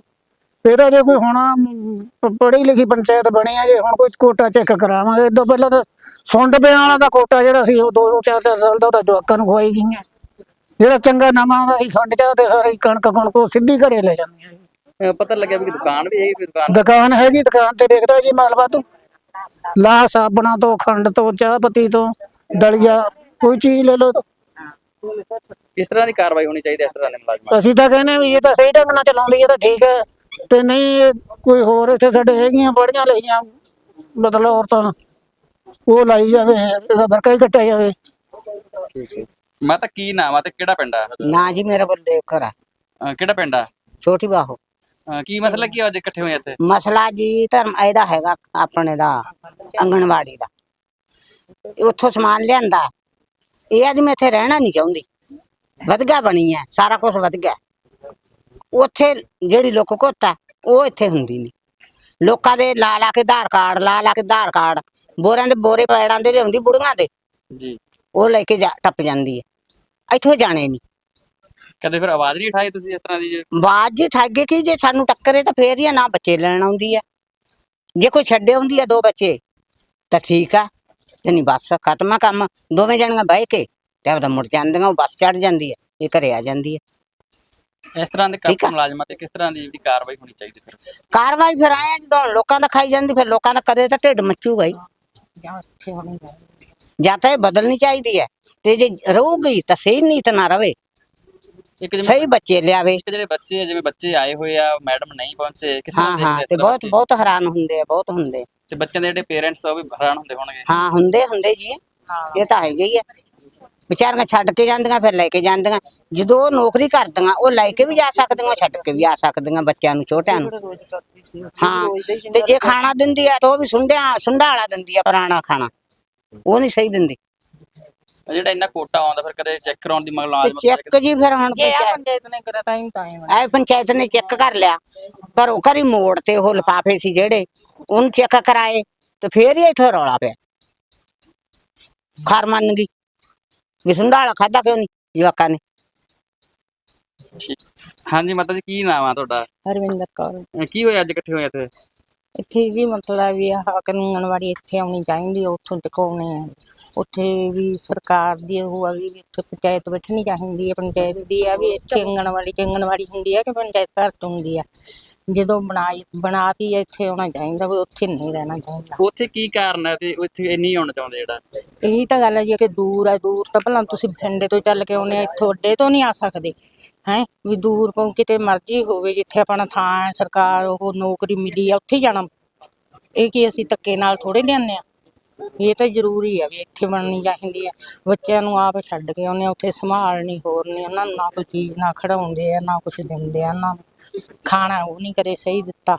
ਇਹਦਾ ਜੇ ਕੋਈ ਹੋਣਾ ਮ, ਪੜ੍ਹੀ ਲਿਖੀ ਪੰਚਾਇਤ ਬਣੀ ਆ ਜੇ ਹੁਣ ਕੋਈ ਕੋਟਾ ਚੈੱਕ ਕਰਾਵਾਂਗੇ। ਇਦੋਂ ਪਹਿਲਾਂ ਤਾਂ ਸੁੰਡ ਪਿਆ ਵਾਲਾ ਦਾ ਕੋਟਾ ਜਿਹੜਾ ਸੀ ਉਹ 2 4 4 ਸਾਲ ਦਾ ਉਹਦਾ ਜਵਾਕਾਂ ਨੂੰ ਖਵਾਈ ਗਈਆਂ। ਜਿਹੜਾ ਚੰਗਾ ਨਵਾਂ ਆਉਂਦਾ ਸੀ ਖੰਡ ਚਾਹ ਤੇ ਸਾਰੀ ਕਣਕ ਕਣਕ ਉਹ ਸਿੱਧੀ ਘਰੇ ਲੈ ਜਾਂਦੀਆਂ ਅਹ ਪਤਾ ਲੱਗਿਆ ਵੀ ਦੁਕਾਨ ਵੀ ਹੈਗੀ ਕੋਈ ਦੁਕਾਨ? ਦੁਕਾਨ ਹੈਗੀ ਦੁਕਾਨ ਤੇ ਦੇਖਦਾ ਜੀ ਮਾਲ ਵਾਧੂ। ਲਾ ਸਾਬਣਾ ਤੋਂ ਖੰਡ ਤੋਂ ਚਾਹ ਪੱਤੀ ਤੋਂ ਦਲੀਆ ਕੋਈ ਚੀਜ਼ ਲੈ ਲਓ ਕਿਸ ਤਰ੍ਹਾਂ ਦੀ ਕਾਰਵਾਈ ਹੋਣੀ ਚਾਹੀਦੀ ਹੈ ਇਸ ਤਰ੍ਹਾਂ ਦੇ ਮੁਲਾਜ਼ਮਾਂ ਅਸੀਂ ਤਾਂ ਕਹਿੰਦੇ ਹਾਂ ਵੀ ਇਹ ਤਾਂ ਸਹੀ ਢੰਗ ਨਾਲ ਚਲਾਉਂਦੀ ਹੈ ਤਾਂ ਠੀਕ ਹੈ। ਤੇ ਨਹੀਂ ਕੋਈ ਹੋਰ ਇੱਥੇ ਸਾਡੇ ਹੈਗੀਆਂ ਬੜੀਆਂ ਲਈਆਂ। ਮਤਲਬ ਔਰਤਾਂ ਉਹ ਲਾਈ ਜਾਵੇ ਇਹਦਾ ਵਰਕਾ ਹੀ ਕੱਟਿਆ ਜਾਵੇ। ਮੈਂ ਤਾਂ ਕੀ ਨਾਮ ਆ ਤੇ ਕਿਹੜਾ ਪਿੰਡ ਆ? ਨਾ ਜੀ ਮੇਰਾ ਬਲਦੇਵ ਘਰ ਅਹ ਕਿਹੜਾ ਪਿੰਡ ਆ? ਛੋਟੀ ਬਾਹੋ। ਅਹ ਕੀ ਮਸਲਾ ਕੀ ਆ ਅੱਜ ਇਕੱਠੇ ਹੋਏ ਇੱਥੇ? ਮਸਲਾ ਜੀ ਧਰਮ ਇਹਦਾ ਹੈਗਾ ਆਪਣੇ ਦਾ ਅੰਗਣਵਾੜੀ ਦਾ। ਇਹ ਉੱਥੋਂ ਸਮਾਨ ਲਿਆਂਦਾ। ਇਹ ਅੱਜ ਮੈਂ ਇੱਥੇ ਰਹਿਣਾ ਨਹੀਂ ਚਾਹੁੰਦੀ। ਵਧਗਾ ਬਣੀ ਹੈ ਸਾਰਾ ਕੁਝ ਵਧ ਗਿਆ ਉੱਥੇ ਜਿਹੜੀ ਲੋਕ ਕੋਤਾ ਉਹ ਇੱਥੇ ਹੁੰਦੀ ਨਹੀਂ ਲੋਕਾਂ ਦੇ ਲਾ ਲਾ ਕੇ ਆਧਾਰ ਕਾਰਡ ਲਾ ਲਾ ਕੇ ਆਧਾਰ ਕਾਰਡ ਬੋਰਿਆਂ ਦੇ ਬੋਰੇ ਪੈੜਾਂ ਦੇ ਲਿਆਉਂਦੀ ਬੁੜੀਆਂ ਦੇ। ਜੀ। ਉਹ ਲੈ ਕੇ ਜਾ ਟੱਪ ਜਾਂਦੀ ਹੈ ਇੱਥੋਂ ਜਾਣੇ ਨਹੀਂ ਕਦੇ ਫਿਰ ਆਵਾਜ਼ ਨਹੀਂ ਉਠਾਈ ਤੁਸੀਂ ਇਸ ਤਰ੍ਹਾਂ ਦੀ ਜੇ? ਬਾਅਦ ਜੀ ਠੱਗੇ ਕੀ ਜੇ ਸਾਨੂੰ ਟੱਕਰੇ ਤਾਂ ਫੇਰ ਹੀ ਆ, ਨਾ ਬੱਚੇ ਲੈਣ ਆਉਂਦੀ ਆ। ਜੇ ਕੋਈ ਛੱਡੇ ਆਉਂਦੀ ਆ ਦੋ ਬੱਚੇ ਤਾਂ ਠੀਕ ਆ। ਤੇ ਨਹੀਂ ਬਸ ਖਤਮਾ ਕੰਮ ਦੋਵੇਂ ਜਣੀਆਂ ਬਹਿ ਕੇ ਤੇ ਆਪਦਾ ਮੁੜ ਜਾਂਦੀਆਂ ਉਹ ਬੱਸ ਚੜ ਜਾਂਦੀ ਆ ਇਹ ਘਰੇ ਆ ਜਾਂਦੀ ਆ। ਇਸ ਤਰ੍ਹਾਂ ਦੇ ਠੀਕ ਆ। ਕੰਮ ਮੁਲਾਜ਼ਮਾਂ ਤੇ ਕਿਸ ਤਰ੍ਹਾਂ ਦੀ ਜਿਹੜੀ ਕਾਰਵਾਈ ਹੋਣੀ ਚਾਹੀਦੀ ਫਿਰ? ਕਾਰਵਾਈ ਫਿਰ ਆਇਆ ਜਦੋਂ ਲੋਕਾਂ ਦਾ ਖਾਈ ਜਾਂਦੀ ਫਿਰ ਲੋਕਾਂ ਦਾ ਕਦੇ ਤਾਂ ਢਿੱਡ ਮੱਚੂਗਾ ਹੀ। ਜਾਂ ਤਾਂ ਇਹ ਬਦਲਣੀ ਚਾਹੀਦੀ ਹੈ। ਤੇ ਜੇ ਰਹੂਗੀ ਤਾਂ ਸਹੀ ਨੀਤ ਨਾ ਰਵੇ। ਇੱਕ ਜਿਵੇਂ ਸਹੀ ਬੱਚੇ ਲਿਆਵੇ। ਇੱਕ ਜਿਹੜੇ ਬੱਚੇ ਆ, ਜਿਵੇਂ ਬੱਚੇ ਆਏ ਹੋਏ ਆ ਮੈਡਮ ਨਹੀਂ ਪਹੁੰਚੇ ਕਿਸ ਹਾਂ ਹਾਂ ਤੇ ਬਹੁਤ? ਬਹੁਤ ਹੈਰਾਨ ਹੁੰਦੇ ਆ ਬਹੁਤ ਹੁੰਦੇ। ਤੇ ਬੱਚਿਆਂ ਦੇ ਜਿਹੜੇ ਪੇਰੈਂਟਸ ਆ ਉਹ ਵੀ ਹੈਰਾਨ ਹੁੰਦੇ ਹੋਣਗੇ। ਹਾਂ ਹੁੰਦੇ ਹੁੰਦੇ ਜੀ। ਇਹ ਤਾਂ ਹੈਗੇ ਹੀ ਆ। ਵਿਚਾਰੀਆਂ ਛੱਡ ਕੇ ਜਾਂਦੀਆਂ ਫਿਰ ਲੈ ਕੇ ਜਾਂਦੀਆਂ। ਜਦੋਂ ਉਹ ਨੌਕਰੀ ਕਰਦੀਆਂ ਉਹ ਲੈ ਕੇ ਵੀ ਜਾ ਸਕਦੀਆਂ ਛੱਡ ਕੇ ਵੀ ਆ ਸਕਦੀਆਂ ਬੱਚਿਆਂ ਨੂੰ ਛੋਟਿਆਂ ਨੂੰ। ਹਾਂ ਤੇ ਜੇ ਖਾਣਾ ਦਿੰਦੀ ਆ ਤਾਂ ਉਹ ਵੀ ਸੁੰਡਿਆ ਸੁੰਡਾ ਵਾਲਾ ਦਿੰਦੀ ਆ ਪੁਰਾਣਾ ਖਾਣਾ। ਉਹ ਨਹੀਂ ਸਹੀ ਦਿੰਦੀ। ਤੇ ਜਿਹੜਾ ਇੰਨਾ ਕੋਟਾ ਆਉਂਦਾ ਫਿਰ ਕਦੇ ਚੈੱਕ ਕਰਾਉਣ ਦੀ ਤੇ ਮੁਲਾਜ਼ਮ ਚੈੱਕ ਜੀ ਫਿਰ ਹੁਣ ਪੰਚਾਇਤ ਪੰਚਾਇਤ ਨੇ ਕਰਾ ਤਾਂ ਹੀ ਤਾਂ ਹੀ ਐ ਪੰਚਾਇਤ ਨੇ ਚੈੱਕ ਕਰ ਲਿਆ। ਘਰੋਂ ਘਰੀ ਮੋੜ ਤੇ ਉਹ ਲਿਫਾਫੇ ਸੀ ਜਿਹੜੇ ਉਹਨੂੰ ਚੈੱਕ ਕਰਾਏ ਤੇ ਫੇਰ ਹੀ ਇੱਥੇ ਰੌਲਾ ਪਿਆ। ਖਾਰ ਮੰਨ ਗਈ। ਵੀ ਸੁੰਡਾ ਵਾਲਾ ਖਾਦਾ ਕਿਉਂ ਨਹੀਂ ਜਵਾਕਾਂ ਨੇ? ਹਾਂਜੀ ਮਾਤਾ ਜੀ ਕੀ ਨਾਮ ਆ ਤੁਹਾਡਾ? ਹਰਵਿੰਦਰ ਕੌਰ। ਅਹ ਕੀ ਹੋਇਆ ਅੱਜ ਇਕੱਠੇ ਹੋਏ ਇੱਥੇ? ਇੱਥੇ ਵੀ ਮਤਲਬ ਵੀ ਆਹ ਆਂਗਣਵਾੜੀ ਇੱਥੇ ਆਉਣੀ ਚਾਹੀਦੀ ਆ, ਉੱਥੋਂ ਟਿਕਾਉਣੀ ਆ। ਉੱਥੇ ਵੀ ਸਰਕਾਰ ਦੀ ਉਹ ਆ ਵੀ ਇੱਥੇ ਪੰਚਾਇਤ ਬੈਠਣੀ ਚਾਹੀਦੀ ਹੈ ਪੰਚਾਇਤ ਦੀ ਆ ਵੀ ਇੱਥੇ ਆਂਗਣਵਾੜੀ ਚ ਆਂਗਣਵਾੜੀ ਹੁੰਦੀ ਆ ਕਿ ਪੰਚਾਇਤ ਘਰ ਚ ਹੁੰਦੀ ਆ। ਜਦੋਂ ਬਣਾਈ ਬਣਾਤੀ ਇੱਥੇ ਆਉਣਾ ਚਾਹੀਦਾ ਵੀ ਉੱਥੇ ਨਹੀਂ ਰਹਿਣਾ ਚਾਹੀਦਾ। ਉੱਥੇ ਕੀ ਕਾਰਨ ਹੈ ਤੇ ਉੱਥੇ ਨਹੀਂ ਆਉਣਾ ਚਾਹੁੰਦੇ ਜਿਹੜਾ? ਇਹੀ ਤਾਂ ਗੱਲ ਹੈ ਜੀ ਕਿ ਦੂਰ ਹੈ ਦੂਰ ਤਾਂ ਭਲਾ ਤੁਸੀਂ ਬਠਿੰਡੇ ਤੋਂ ਚੱਲ ਕੇ ਆਉਨੇ ਆ ਇੱਥੋਂ ਅੱਡੇ ਤੋਂ ਨਹੀਂ ਆ ਸਕਦੇ। ਹੈ? ਵੀ ਦੂਰ ਪਉ ਕਿਤੇ ਮਰਜ਼ੀ ਹੋਵੇ ਜਿੱਥੇ ਆਪਣਾ ਥਾਂ ਹੈ ਸਰਕਾਰ ਉਹ ਨੌਕਰੀ ਮਿਲੀ ਆ ਉੱਥੇ ਜਾਣਾ। ਇਹ ਕੀ ਅਸੀਂ ਧੱਕੇ ਨਾਲ ਥੋੜੇ ਲਿਆਉਂਦੇ ਆ ਇਹ ਤਾਂ ਜ਼ਰੂਰੀ ਆ ਵੀ ਇੱਥੇ ਬਣਨੀ ਚਾਹੀਦੀ ਆ। ਬੱਚਿਆਂ ਨੂੰ ਆਪ ਛੱਡ ਕੇ ਆਉਂਦੇ ਆ ਉੱਥੇ ਸੰਭਾਲਣੀ ਹੋਰ ਨਹੀਂ ਉਹਨਾਂ ਨੂੰ ਨਾ ਕੋਈ ਚੀਜ਼ ਨਾ ਖੜਾਉਂਦੇ ਆ ਨਾ ਕੁਛ ਦਿੰਦੇ ਆ ਨਾ ਖਾਣਾ ਉਹ ਨਹੀਂ ਕਦੇ ਸਹੀ ਦਿੱਤਾ।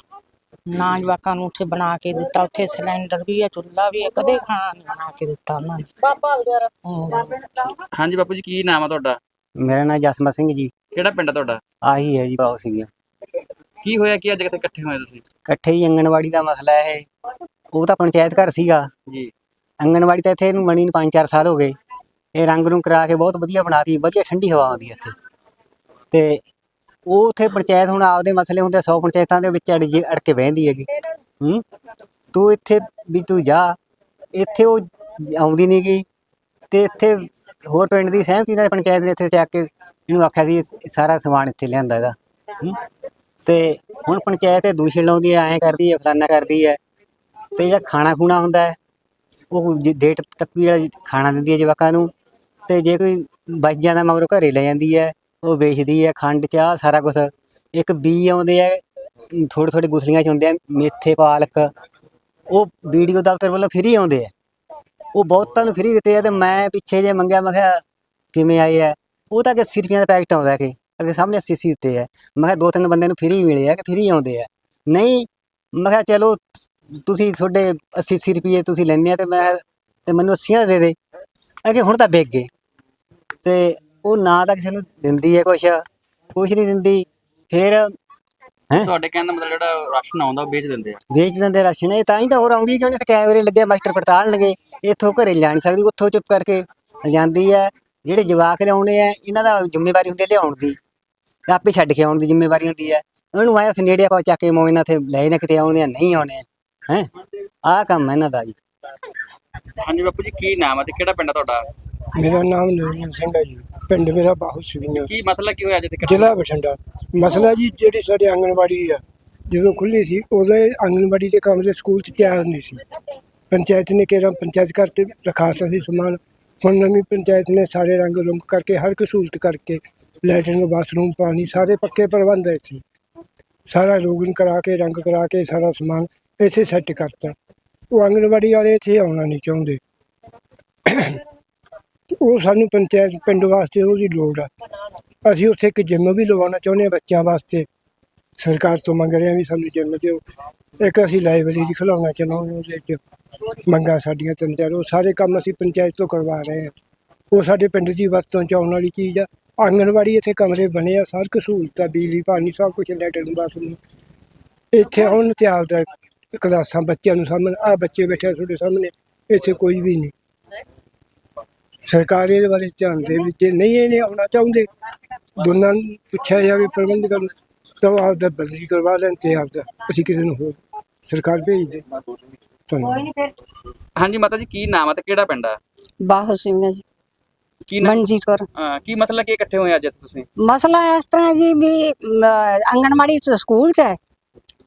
ਨਾ ਜਵਾਕਾਂ ਨੂੰ ਉੱਥੇ ਬਣਾ ਕੇ ਦਿੱਤਾ ਉੱਥੇ ਸਿਲੰਡਰ ਵੀ ਆ ਚੁੱਲ੍ਹਾ ਵੀ ਆ ਕਦੇ ਖਾਣਾ ਨਹੀਂ ਬਣਾ ਕੇ ਦਿੱਤਾ ਉਹਨਾਂ ਨੇ। ਬਾਬਾ ਵਗੈਰਾ। ਹਾਂਜੀ ਬਾਪੂ ਜੀ ਕੀ ਨਾਮ ਆ ਤੁਹਾਡਾ? ਮੇਰਾ ਨਾਮ ਜਸਮਤ ਸਿੰਘ ਜੀ। ਕਿਹੜਾ ਪਿੰਡ ਆ ਤੁਹਾਡਾ? ਆਹੀ ਹੈ ਜੀ ਬਾਉ ਸੀਗਾ ਕੀ ਹੋਇਆ ਕੀ ਅੱਜ ਕਿੱਥੇ ਇਕੱਠੇ ਹੋਏ ਤੁਸੀਂ? ਇਕੱਠੇ ਹੀ ਆਂਗਣਵਾੜੀ ਦਾ ਮਸਲਾ ਇਹ। ਉਹ ਤਾਂ ਪੰਚਾਇਤ ਘਰ ਸੀਗਾ। ਜੀ। ਆਂਗਣਵਾੜੀ ਤਾਂ ਇੱਥੇ ਇਹਨੂੰ ਬਣੀ ਨੂੰ 5-4 ਸਾਲ ਹੋ ਗਏ। ਇਹ ਰੰਗ ਨੂੰ ਕਰਾ ਕੇ ਬਹੁਤ ਵਧੀਆ ਬਣਾਤੀ ਵਧੀਆ ਠੰਡੀ ਹਵਾ ਆਉਂਦੀ ਹੈ ਇੱਥੇ। ਤੇ ਉਹ ਉੱਥੇ ਪੰਚਾਇਤ ਹੁਣ ਆਪਦੇ ਮਸਲੇ ਹੁੰਦੇ 100 ਪੰਚਾਇਤਾਂ ਦੇ ਵਿੱਚ ਅੜ ਜੇ- ਅੜ ਕੇ ਬਹਿੰਦੀ ਹੈਗੀ। ਹੂੰ? ਤੂੰ ਇੱਥੇ ਵੀ ਤੂੰ ਜਾ। ਇੱਥੇ ਉਹ ਆਉਂਦੀ ਨਹੀਂ ਗਈ ਤੇ ਇੱਥੇ ਹੋਰ ਪਿੰਡ ਦੀ ਸਹਿਮਤੀ ਨਾਲ ਪੰਚਾਇਤ ਨੇ ਇੱਥੇ ਚੱਕ ਕੇ ਇਹਨੂੰ ਆਖਿਆ ਸੀ ਇਹ ਸਾਰਾ ਸਮਾਨ ਇੱਥੇ ਲਿਆਂਦਾ ਇਹਦਾ। ਹੂੰ। ਤੇ ਹੁਣ ਪੰਚਾਇਤ ਇਹ ਦੂਸ਼ਣ ਲਾਉਂਦੀ ਹੈ ਐਂ ਕਰਦੀ ਹੈ ਫਲਾਨਾ ਕਰਦੀ ਹੈ। ਤੇ ਜਿਹੜਾ ਖਾਣਾ ਖੂਣਾ ਹੁੰਦਾ ਹੈ ਉਹ ਜ- ਡੇਟ ਟੱਪੀ ਵਾਲਾ ਖਾਣਾ ਦਿੰਦੀ ਹੈ ਜਵਾਕਾਂ ਨੂੰ। ਤੇ ਜੇ ਕੋਈ ਬਚ ਜਾਂਦਾ ਮਗਰੋਂ ਘਰੇ ਲੈ ਜਾਂਦੀ ਹੈ ਉਹ ਵੇਚਦੀ ਹੈ ਖੰਡ ਚਾਹ ਸਾਰਾ ਕੁਝ ਇੱਕ ਬੀ ਆਉਂਦੇ ਆ ਥੋੜੇ ਥੋੜੇ ਗੁਸਲੀਆਂ ਚ ਹੁੰਦੇ ਆ ਮੇਥੇ ਪਾਲਕ। ਉਹ ਵੀਡੀਓ ਦਫ਼ਤਰ ਵੱਲੋਂ ਫ੍ਰੀ ਆਉਂਦੇ ਆ। ਉਹ ਬਹੁਤਾਂ ਨੂੰ ਫ੍ਰੀ ਦਿੱਤੇ ਆ ਤੇ ਮੈਂ ਪਿੱਛੇ ਜੇ ਮੰਗਿਆ ਮੈਂ ਕਿਹਾ ਕਿਵੇਂ ਆਏ ਆ? ਉਹ ਤਾਂ ਕਿ 80 ਰੁਪਈਆਂ ਦਾ ਪੈਕਟ ਆਉਂਦਾ ਕਿ ਅਗੇ ਸਾਹਮਣੇ 80 80 ਦਿੱਤੇ ਆ ਮੈਂ ਕਿਹਾ ਦੋ ਤਿੰਨ ਬੰਦਿਆਂ ਨੂੰ ਫ੍ਰੀ ਮਿਲੇ ਆ ਕਿ ਫ੍ਰੀ ਆਉਂਦੇ ਆ। ਨਹੀਂ ਮੈਂ ਕਿਹਾ ਚਲੋ ਤੁਸੀਂ ਤੁਹਾਡੇ 80 80 ਰੁਪਏ ਤੁਸੀਂ ਲੈਣੇ ਆ ਤੇ ਮੈਂ ਤੇ ਮੈਨੂੰ 80 ਦੇ ਦੇ। ਅਗੇ ਹੁਣ ਤਾਂ ਵਿਕ ਗਏ। ਤੇ ਉਹ ਨਾ ਤਾਂ ਕਿਸੇ ਨੂੰ ਦਿੰਦੀ ਹੈ ਕੁਛ ਕੁਛ ਨਹੀਂ ਦਿੰਦੀ। ਫਿਰ ਹੈਂ? ਤੁਹਾਡੇ ਕਹਿਣ ਦਾ ਮਤਲਬ ਜਿਹੜਾ ਰਾਸ਼ਨ ਆਉਂਦਾ ਉਹ ਵੇਚ ਦਿੰਦੇ ਆ। ਵੇਚ ਦਿੰਦੇ ਰਾਸ਼ਨ। ਇਹ ਤਾਂ ਹੀ ਤਾਂ ਹੋਰ ਆਉਂਦੀ ਕਿਉਂ ਨਹੀਂ ਇੱਥੇ ਕੈਮਰੇ ਲੱਗੇ ਮਾਸਟਰ ਪੜਤਾਲ ਲਗੇ ਇੱਥੋਂ ਘਰੇ ਲਿਆ ਨਹੀਂ ਸਕਦੀ ਉੱਥੋਂ ਚੁੱਪ ਕਰਕੇ ਜਾਂਦੀ ਹੈ। ਜਿਹੜੇ ਜਵਾਕ ਲਿਆਉਣੇ ਆ ਇਹਨਾਂ ਦਾ ਜ਼ਿੰਮੇਵਾਰੀ ਹੁੰਦੀ ਹੈ ਲਿਆਉਣ ਦੀ। ਤੇ ਆਪੇ ਛੱਡ ਕੇ ਆਉਣ ਦੀ ਜ਼ਿੰਮੇਵਾਰੀ ਹੁੰਦੀ ਹੈ ਉਹਨੂੰ ਆਇਆ ਸਨੇੜੇ ਆਪਾਂ ਚੱਕ ਕੇ ਮੋਇਨਾ ਇੱਥੇ ਲੈ ਨਾ ਕਿਤੇ ਆਉਣੇ ਆ ਨਹੀਂ ਆਉਣੇ ਹੈ? ਆਹ ਕੰਮ ਹੈ ਇਹਨਾਂ ਦਾ ਜੀ। ਹਾਂਜੀ ਬਾਪੂ ਜੀ ਕੀ ਨਾਮ ਹੈ ਤੇ ਕਿਹੜਾ ਪਿੰਡ ਤੁਹਾਡਾ? ਮੇਰਾ ਨਾਮ ਨਰਿੰਦਰ ਸਿੰਘ ਹੈ ਜੀ। ਪਿੰਡ ਮੇਰਾ ਬਾਹੂ ਸਿਵੀਆਂ ਕੀ ਮਸਲਾ ਕੀ ਹੋਇਆ ਅੱਜ ਇਕੱਠੇ? ਜ਼ਿਲ੍ਹਾ ਬਠਿੰਡਾ। ਮਸਲਾ ਜੀ ਜਿਹੜੀ ਸਾਡੇ ਆਂਗਣਵਾੜੀ ਆ ਜਦੋਂ ਖੁੱਲੀ ਸੀ ਉਦੋਂ ਆਂਗਣਵਾੜੀ ਦੇ ਕਮਰੇ ਸਕੂਲ 'ਚ ਤਿਆਰ ਨਹੀਂ ਸੀ। ਪੰਚਾਇਤ ਨੇ ਕਿਹਾ ਪੰਚਾਇਤ ਘਰ ਤੇ ਰਖਾ ਸੀ ਸਮਾਨ। ਹੁਣ ਨਵੀਂ ਪੰਚਾਇਤ ਨੇ ਸਾਰੇ ਰੰਗ ਰੁੰਗ ਕਰਕੇ, ਹਰ ਇੱਕ ਸਹੂਲਤ ਕਰਕੇ ਲੈਟਰਨ ਬਾਥਰੂਮ, ਪਾਣੀ ਸਾਰੇ ਪੱਕੇ ਪ੍ਰਬੰਧ ਹੈ ਇੱਥੇ। ਸਾਰਾ ਰੋਗਨ ਕਰਾ ਕੇ, ਰੰਗ ਕਰਾ ਕੇ ਸਾਰਾ ਸਮਾਨ ਇੱਥੇ ਸੈੱਟ ਕਰਤਾ। ਉਹ ਆਂਗਣਵਾੜੀ ਵਾਲੇ ਇੱਥੇ ਆਉਣਾ ਨਹੀਂ ਚਾਹੁੰਦੇ। ਉਹ ਸਾਨੂੰ ਪੰਚਾਇਤ, ਪਿੰਡ ਵਾਸਤੇ ਉਹਦੀ ਲੋੜ ਆ। ਅਸੀਂ ਉੱਥੇ ਇੱਕ ਜਿੰਮ ਵੀ ਲਵਾਉਣਾ ਚਾਹੁੰਦੇ ਹਾਂ ਬੱਚਿਆਂ ਵਾਸਤੇ। ਸਰਕਾਰ ਤੋਂ ਮੰਗ ਰਹੇ ਹਾਂ ਵੀ ਸਾਨੂੰ ਜਿੰਮ ਦਿਓ। ਇੱਕ ਅਸੀਂ ਲਾਇਬ੍ਰੇਰੀ ਖਿਲਾਉਣਾ ਚਾਹੁੰਦੇ ਹਾਂ ਉਹਦੇ ਵਿੱਚ। ਮੰਗਾਂ ਸਾਡੀਆਂ ਤਿੰਨ ਚਾਰ, ਉਹ ਸਾਰੇ ਕੰਮ ਅਸੀਂ ਪੰਚਾਇਤ ਤੋਂ ਕਰਵਾ ਰਹੇ ਹਾਂ। ਉਹ ਸਾਡੇ ਪਿੰਡ ਦੀ ਵਰਤੋਂ ਚ ਆਉਣ ਵਾਲੀ ਚੀਜ਼ ਆ। ਆਂਗਣਵਾੜੀ ਇੱਥੇ ਕਮਰੇ ਬਣੇ ਆ, ਸਾਰ ਸਹੂਲਤਾਂ, ਬਿਜਲੀ, ਪਾਣੀ, ਸਭ ਕੁਝ ਲੈਟਰਨ ਬਾਥਰੂਮ। ਇੱਥੇ ਆਉਣ ਤੇ ਆਪਦਾ ਕਲਾਸਾਂ ਬੱਚਿਆਂ ਨੂੰ ਸਾਹਮਣੇ ਆ ਬੱਚੇ ਬੈਠੇ ਤੁਹਾਡੇ ਸਾਹਮਣੇ, ਇੱਥੇ ਕੋਈ ਵੀ ਨਹੀਂ। ਸਰਕਾਰ ਇਹਦੇ ਬਾਰੇ ਧਿਆਨ ਦੇ ਵੀ ਨਹੀਂ ਇਹਨੇ ਆਉਣਾ ਚਾਹੁੰਦੇ, ਦੋਨਾਂ ਨੂੰ ਪੁੱਛਿਆ ਜਾਵੇ, ਪ੍ਰਬੰਧ ਕਰਨ, ਤਾਂ ਉਹ ਆਪਦਾ ਬਦਲੀ ਕਰਵਾ ਲੈਣ ਤੇ ਆਪਦਾ, ਅਸੀਂ ਕਿਸੇ ਨੂੰ ਹੋਰ ਸਰਕਾਰ ਭੇਜ ਦੇ। ਹਾਂਜੀ। ਮਾਤਾ ਜੀ ਕੀ ਨਾਮ ਹੈ ਤੇ ਕਿਹੜਾ ਪਿੰਡ ਆ? ਬਾਹੋ ਸਿੰਘ ਜੀ। ਕੀ ਨਾਮ ਮਨਜੀਤ ਕੌਰ। ਅਹ ਕੀ ਮਸਲਾ ਕੀ ਇਕੱਠੇ ਹੋਏ ਅੱਜ ਇੱਥੇ ਤੁਸੀਂ? ਮਸਲਾ ਇਸ ਤਰ੍ਹਾਂ ਜੀ ਵੀ ਅਮ, ਆਂਗਣਵਾੜੀ ਚ ਸਕੂਲ ਚ ਹੈ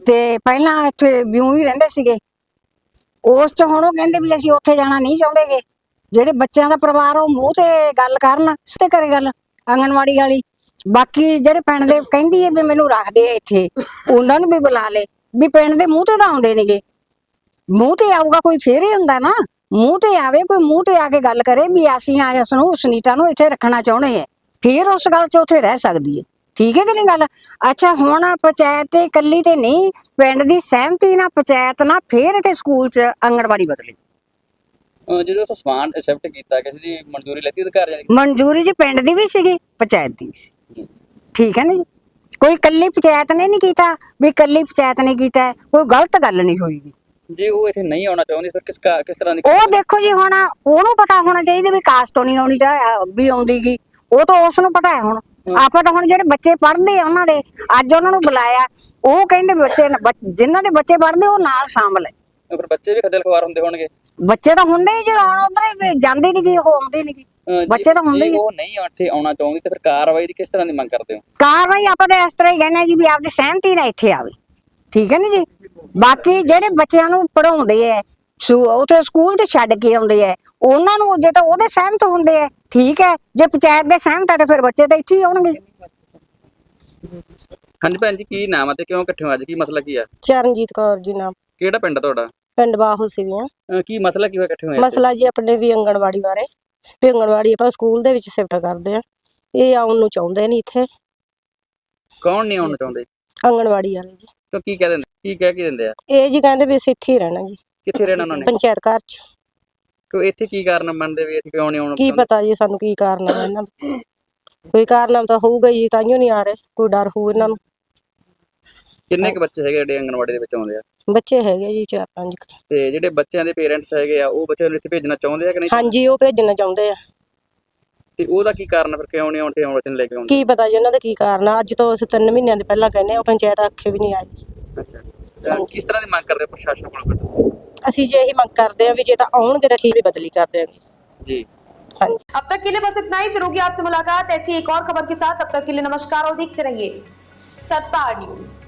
ਤੇ ਪਹਿਲਾਂ ਇੱਥੇ ਵਿਊ ਹੀ ਰਹਿੰਦੇ ਸੀਗੇ। ਉਸ ਚ ਹੁਣ ਉਹ ਕਹਿੰਦੇ ਵੀ ਅਸੀਂ ਉੱਥੇ ਜਾਣਾ ਨਹੀਂ ਚਾਹੁੰਦੇਗੇ। ਜਿਹੜੇ ਬੱਚਿਆਂ ਦਾ ਪਰਿਵਾਰ ਆ, ਉਹ ਮੂੰਹ ਤੇ ਗੱਲ ਕਰਨ ਸਿੱਧੇ ਕਰੇ ਗੱਲ ਆਂਗਣਵਾੜੀ ਵਾਲੀ। ਬਾਕੀ ਜਿਹੜੇ ਪਿੰਡ ਦੇ ਕਹਿੰਦੀ ਹੈ ਵੀ ਮੈਨੂੰ ਰੱਖਦੇ ਆ ਇੱਥੇ ਉਹਨਾਂ ਨੂੰ ਵੀ ਬੁਲਾ ਲੇ। ਵੀ ਪਿੰਡ ਦੇ ਮੂੰਹ ਤੇ ਤਾਂ ਆਉਂਦੇ ਨੇਗੇ ਮੂੰਹ ਤੇ ਆਊਗਾ ਕੋਈ ਫੇਰ ਹੀ ਹੁੰਦਾ ਨਾ। ਮੂੰਹ ਤੇ ਆਵੇ ਕੋਈ ਮੂੰਹ ਤੇ ਆ ਕੇ ਗੱਲ ਕਰੇ ਵੀ ਅਸੀਂ ਆ ਇਸ ਨੂੰ ਸੁਨੀਤਾ ਨੂੰ ਇੱਥੇ ਰੱਖਣਾ ਚਾਹੁੰਦੇ ਆ। ਫੇਰ ਉਸ ਗੱਲ 'ਚ ਉੱਥੇ ਰਹਿ ਸਕਦੀ ਹੈ ਠੀਕ ਹੈ ਕਿ ਨਹੀਂ ਗੱਲ? ਅੱਛਾ ਹੁਣ ਪੰਚਾਇਤ ਤੇ ਇਕੱਲੀ ਤੇ ਨਹੀਂ ਪਿੰਡ ਦੀ ਸਹਿਮਤੀ ਨਾਲ ਪੰਚਾਇਤ ਨਾਲ ਫੇਰ ਇੱਥੇ ਸਕੂਲ 'ਚ ਆਂਗਣਵਾੜੀ ਬਦਲੀ। ਜਦੋਂ ਉੱਥੋਂ ਸਮਾਨ ਸ਼ਿਫਟ ਕੀਤਾ ਕਿਸੇ ਦੀ ਮਨਜ਼ੂਰੀ ਲੈਤੀ ਅਧਿਕਾਰ ਜਾਨੀ ਮਨਜ਼ੂਰੀ ਜੀ ਪਿੰਡ ਦੀ ਵੀ ਸੀਗੀ ਪੰਚਾਇਤ ਦੀ ਵੀ ਸੀ। ਠੀਕ ਹੈ ਨਾ ਜੀ? ਕੋਈ ਇਕੱਲੀ ਪੰਚਾਇਤ ਨੇ ਨਹੀਂ ਕੀਤਾ ਵੀ ਇਕੱਲੀ ਪੰਚਾਇਤ ਨੇ ਕੀਤਾ ਕੋਈ ਗਲਤ ਗੱਲ ਨਹੀਂ ਹੋਈਗੀ ਜੇ ਉਹ ਇੱਥੇ ਨਹੀਂ ਆਉਣਾ ਚਾਹੁੰਦੇ ਫਿਰ ਕਿਸ ਕਾ- ਕਿਸ ਤਰ੍ਹਾਂ ਦੀ ਉਹ ਦੇਖੋ ਜੀ ਹੁਣ ਉਹਨੂੰ ਪਤਾ ਹੋਣਾ ਚਾਹੀਦਾ ਵੀ ਕਾਸਟ ਨਹੀਂ ਆਉਣੀ ਚਾਹ ਵੀ ਆਉਂਦੀਗੀ। ਉਹ ਤਾਂ ਉਸ ਨੂੰ ਪਤਾ ਹੈ ਹੁਣ। ਆਪਾਂ ਤਾਂ ਹੁਣ ਜਿਹੜੇ ਬੱਚੇ ਪੜ੍ਹਦੇ ਆ ਉਹਨਾਂ ਦੇ ਅੱਜ ਉਹਨਾਂ ਨੂੰ ਬੁਲਾਇਆ। ਉਹ ਕਹਿੰਦੇ ਬੱਚੇ ਨ- ਬੱਚ- ਜਿਨ੍ਹਾਂ ਦੇ ਬੱਚੇ ਪੜ੍ਹਦੇ ਉਹ ਨਾਲ ਸ਼ਾਮਲ ਹੈ। ਫਿਰ ਬੱਚੇ ਵੀ ਖੱਜਲ ਖਵਾਰ ਹੁੰਦੇ ਹੋਣਗੇ। ਬੱਚੇ ਤਾਂ ਹੁੰਦੇ ਹੀ ਜਦੋਂ ਹੁਣ ਉਧਰ ਜਾਂਦੇ ਨਹੀਂ ਗੀ ਉਹ ਆਉਂਦੇ ਨਹੀਂ ਗੀ। ਅਹ ਜੇ- ਬੱਚੇ ਤਾਂ ਹੁੰਦੇ ਜੇ ਹੀ ਆ। ਉਹ ਨਹੀਂ ਇੱਥੇ ਆਉਣਾ ਚਾਹੁੰਦੇ ਤੇ ਫਿਰ ਕਾਰਵਾਈ ਦੀ ਕਿਸ ਤਰ੍ਹਾਂ ਦੀ ਮੰਗ ਕਰਦੇ ਹੋ? ਕਾਰਵਾਈ ਆਪਾਂ ਤਾਂ ਇਸ ਤਰ੍ਹਾਂ ਹੀ ਕਹਿੰਦੇ ਹਾਂ ਜੀ ਵੀ ਆਪਦੀ ਸਹਿਮਤੀ ਨਾਲ ਇੱਥੇ ਆਵੇ। ਠੀਕ ਹੈ ਨੀ ਜੀ? ਬਾਕੀ ਜਿਹੜੇ ਬੱਚਿਆਂ ਨੂੰ ਪੜਾਉਂਦੇ ਐ ਉਥੇ ਸਕੂਲ ਤੇ ਛੱਡ ਕੇ ਆਉਂਦੇ ਐ ਉਹਨਾਂ ਨੂੰ ਜੇ ਤਾਂ ਉਹਦੇ ਸਹਿਮਤ ਹੁੰਦੇ ਐ ਠੀਕ ਹੈ ਜੇ ਪੰਚਾਇਤ ਦੇ ਸਹਿਮਤ ਹੈ ਤਾਂ ਫਿਰ ਬੱਚੇ ਤਾਂ ਇੱਥੇ ਹੀ ਆਉਣਗੇ। ਹਾਂਜੀ ਭੈਣ ਜੀ ਕੀ ਨਾਮ ਹੈ ਤੇ ਕਿਉਂ ਇਕੱਠੇ ਹੋ ਅੱਜ? ਕੀ ਮਸਲਾ ਕੀ ਆ? ਚਰਨਜੀਤ ਕੌਰ ਜੀ ਨਾਮ। ਕਿਹੜਾ ਪਿੰਡ ਆ ਤੁਹਾਡਾ? ਪਿੰਡ ਬਾਹੂ ਅਹ ਕੀ ਮਸਲਾ ਕੀ ਹੋਇਆ ਇਕੱਠੇ ਹੋਏ? ਮਸਲਾ ਜੀ ਆਪਣੇ ਵੀ ਅੰਗਣਵਾੜੀ ਬਾਰੇ। ਵੀ ਅੰਗਣਵਾੜੀ ਆਪਾਂ ਸਕੂਲ ਦੇ ਵਿੱਚ ਸ਼ਿਫਟ ਕਰਦੇ ਆ। ਇਹ ਆਉਣ ਨੂੰ ਚਾਹੁੰਦੇ ਨਹੀਂ ਇੱਥੇ। ਕੌਣ ਨਹੀਂ ਆਉਣਾ ਚਾਹੁੰਦੇ? ਅੰਗਣਵਾੜੀ ਵਾਲੇ ਜੀ। ਕਿਉਂ ਕੀ ਕਹਿ ਦਿੰਦੇ? ਕੀ ਕਹਿ ਕੀ ਦਿੰਦੇ ਆ? ਇਹ ਜੀ ਕਹਿੰਦੇ ਵੀ ਅਸੀਂ ਇੱਥੇ ਹੀ ਰਹਿਣਾ ਜੀ। ਕਿੱਥੇ ਰਹਿਣਾ ਉਹਨਾਂ ਨੇ? ਪੰਚਾਇਤ ਘਰ ਚ। ਕਿਉਂ ਇੱਥੇ ਕੀ ਕਾਰਨ ਮੰਨਦੇ ਵੀ ਇੱਥੇ ਕਿਉਂ ਨਹੀਂ ਆਉਣਾ? ਕੀ ਪਤਾ ਜੀ ਸਾਨੂੰ ਕੀ ਕਾਰਨ ਹੈ ਇਹਨਾਂ ਕੋਈ ਕਾਰਨ ਤਾਂ ਹੋਊਗਾ ਜੀ ਤਾਈਓ ਨਹੀਂ ਆ ਰਹੇ। ਕੋਈ ਡਰ ਹੋਊ ਇਹਨਾਂ ਨੂੰ। ਕਿੰਨੇ ਕੁ ਬੱਚੇ ਹੈਗੇ ਜਿਹੜੇ ਆਂਗਣਵਾੜੀ ਦੇ ਵਿੱਚ ਆਉਂਦੇ ਆ? ਬੱਚੇ ਹੈਗੇ ਜੀ ਚਾਰ ਪੰਜ ਕੁ। ਤੇ ਜਿਹੜੇ ਬੱਚਿਆਂ ਦੇ ਪੇਰੈਂਟਸ ਹੈਗੇ ਆ ਉਹ ਬੱਚਿਆਂ ਨੂੰ ਇੱਥੇ ਭੇਜਣਾ ਚਾਹੁੰਦੇ ਆ ਕਿ ਨਹੀਂ? ਹਾਂਜੀ ਉਹ ਭੇਜਣਾ ਚਾਹੁੰਦੇ ਆ। ਤੇ ਉਹਦਾ ਕੀ ਕਾਰਨ ਹੈ ਫਿਰ ਕਿਉਂ ਨਹੀਂ ਆਉਂਦੇ ਬੱਚੇ ਨੂੰ ਲੈ ਕੇ ਆਉਂਦੇ ਕੀ ਪਤਾ ਜੀ ਉਹਨਾਂ ਦਾ ਕੀ ਕਾਰਨ ਆ ਅੱਜ ਤੋਂ ਅਸੀਂ 3 ਮਹੀਨਿਆਂ ਦੇ ਪਹਿਲਾਂ ਕਹਿੰਦੇ ਆ, ਉਹ ਪੰਚਾਇਤ ਆਖੇ ਵੀ ਨਹੀਂ ਆਈ ਅੱਛਾ ਤਾਂ ਕਿਸ ਤਰ੍ਹਾਂ ਦੀ ਮੰਗ ਕਰਦੇ ਹੋ ਪ੍ਰਸ਼ਾਸਨ ਕੋਲ ਫਿਰ ਤੁਸੀਂ? ਅਸੀਂ ਜੇ ਇਹੀ ਮੰਗ ਕਰਦੇ ਆ ਵੀ ਜੇ ਤਾਂ ਆਉਣਗੇ ਤਾਂ ਠੀਕ ਵੀ ਬਦਲੀ ਕਰ ਦੇਣਗੇ ਜੀ अब तक के लिए बस इतना ही फिर होगी आपसे मुलाकात ऐसी एक और खबर के साथ तब तक के लिए नमस्कार और देखते रहिए सत्ता न्यूज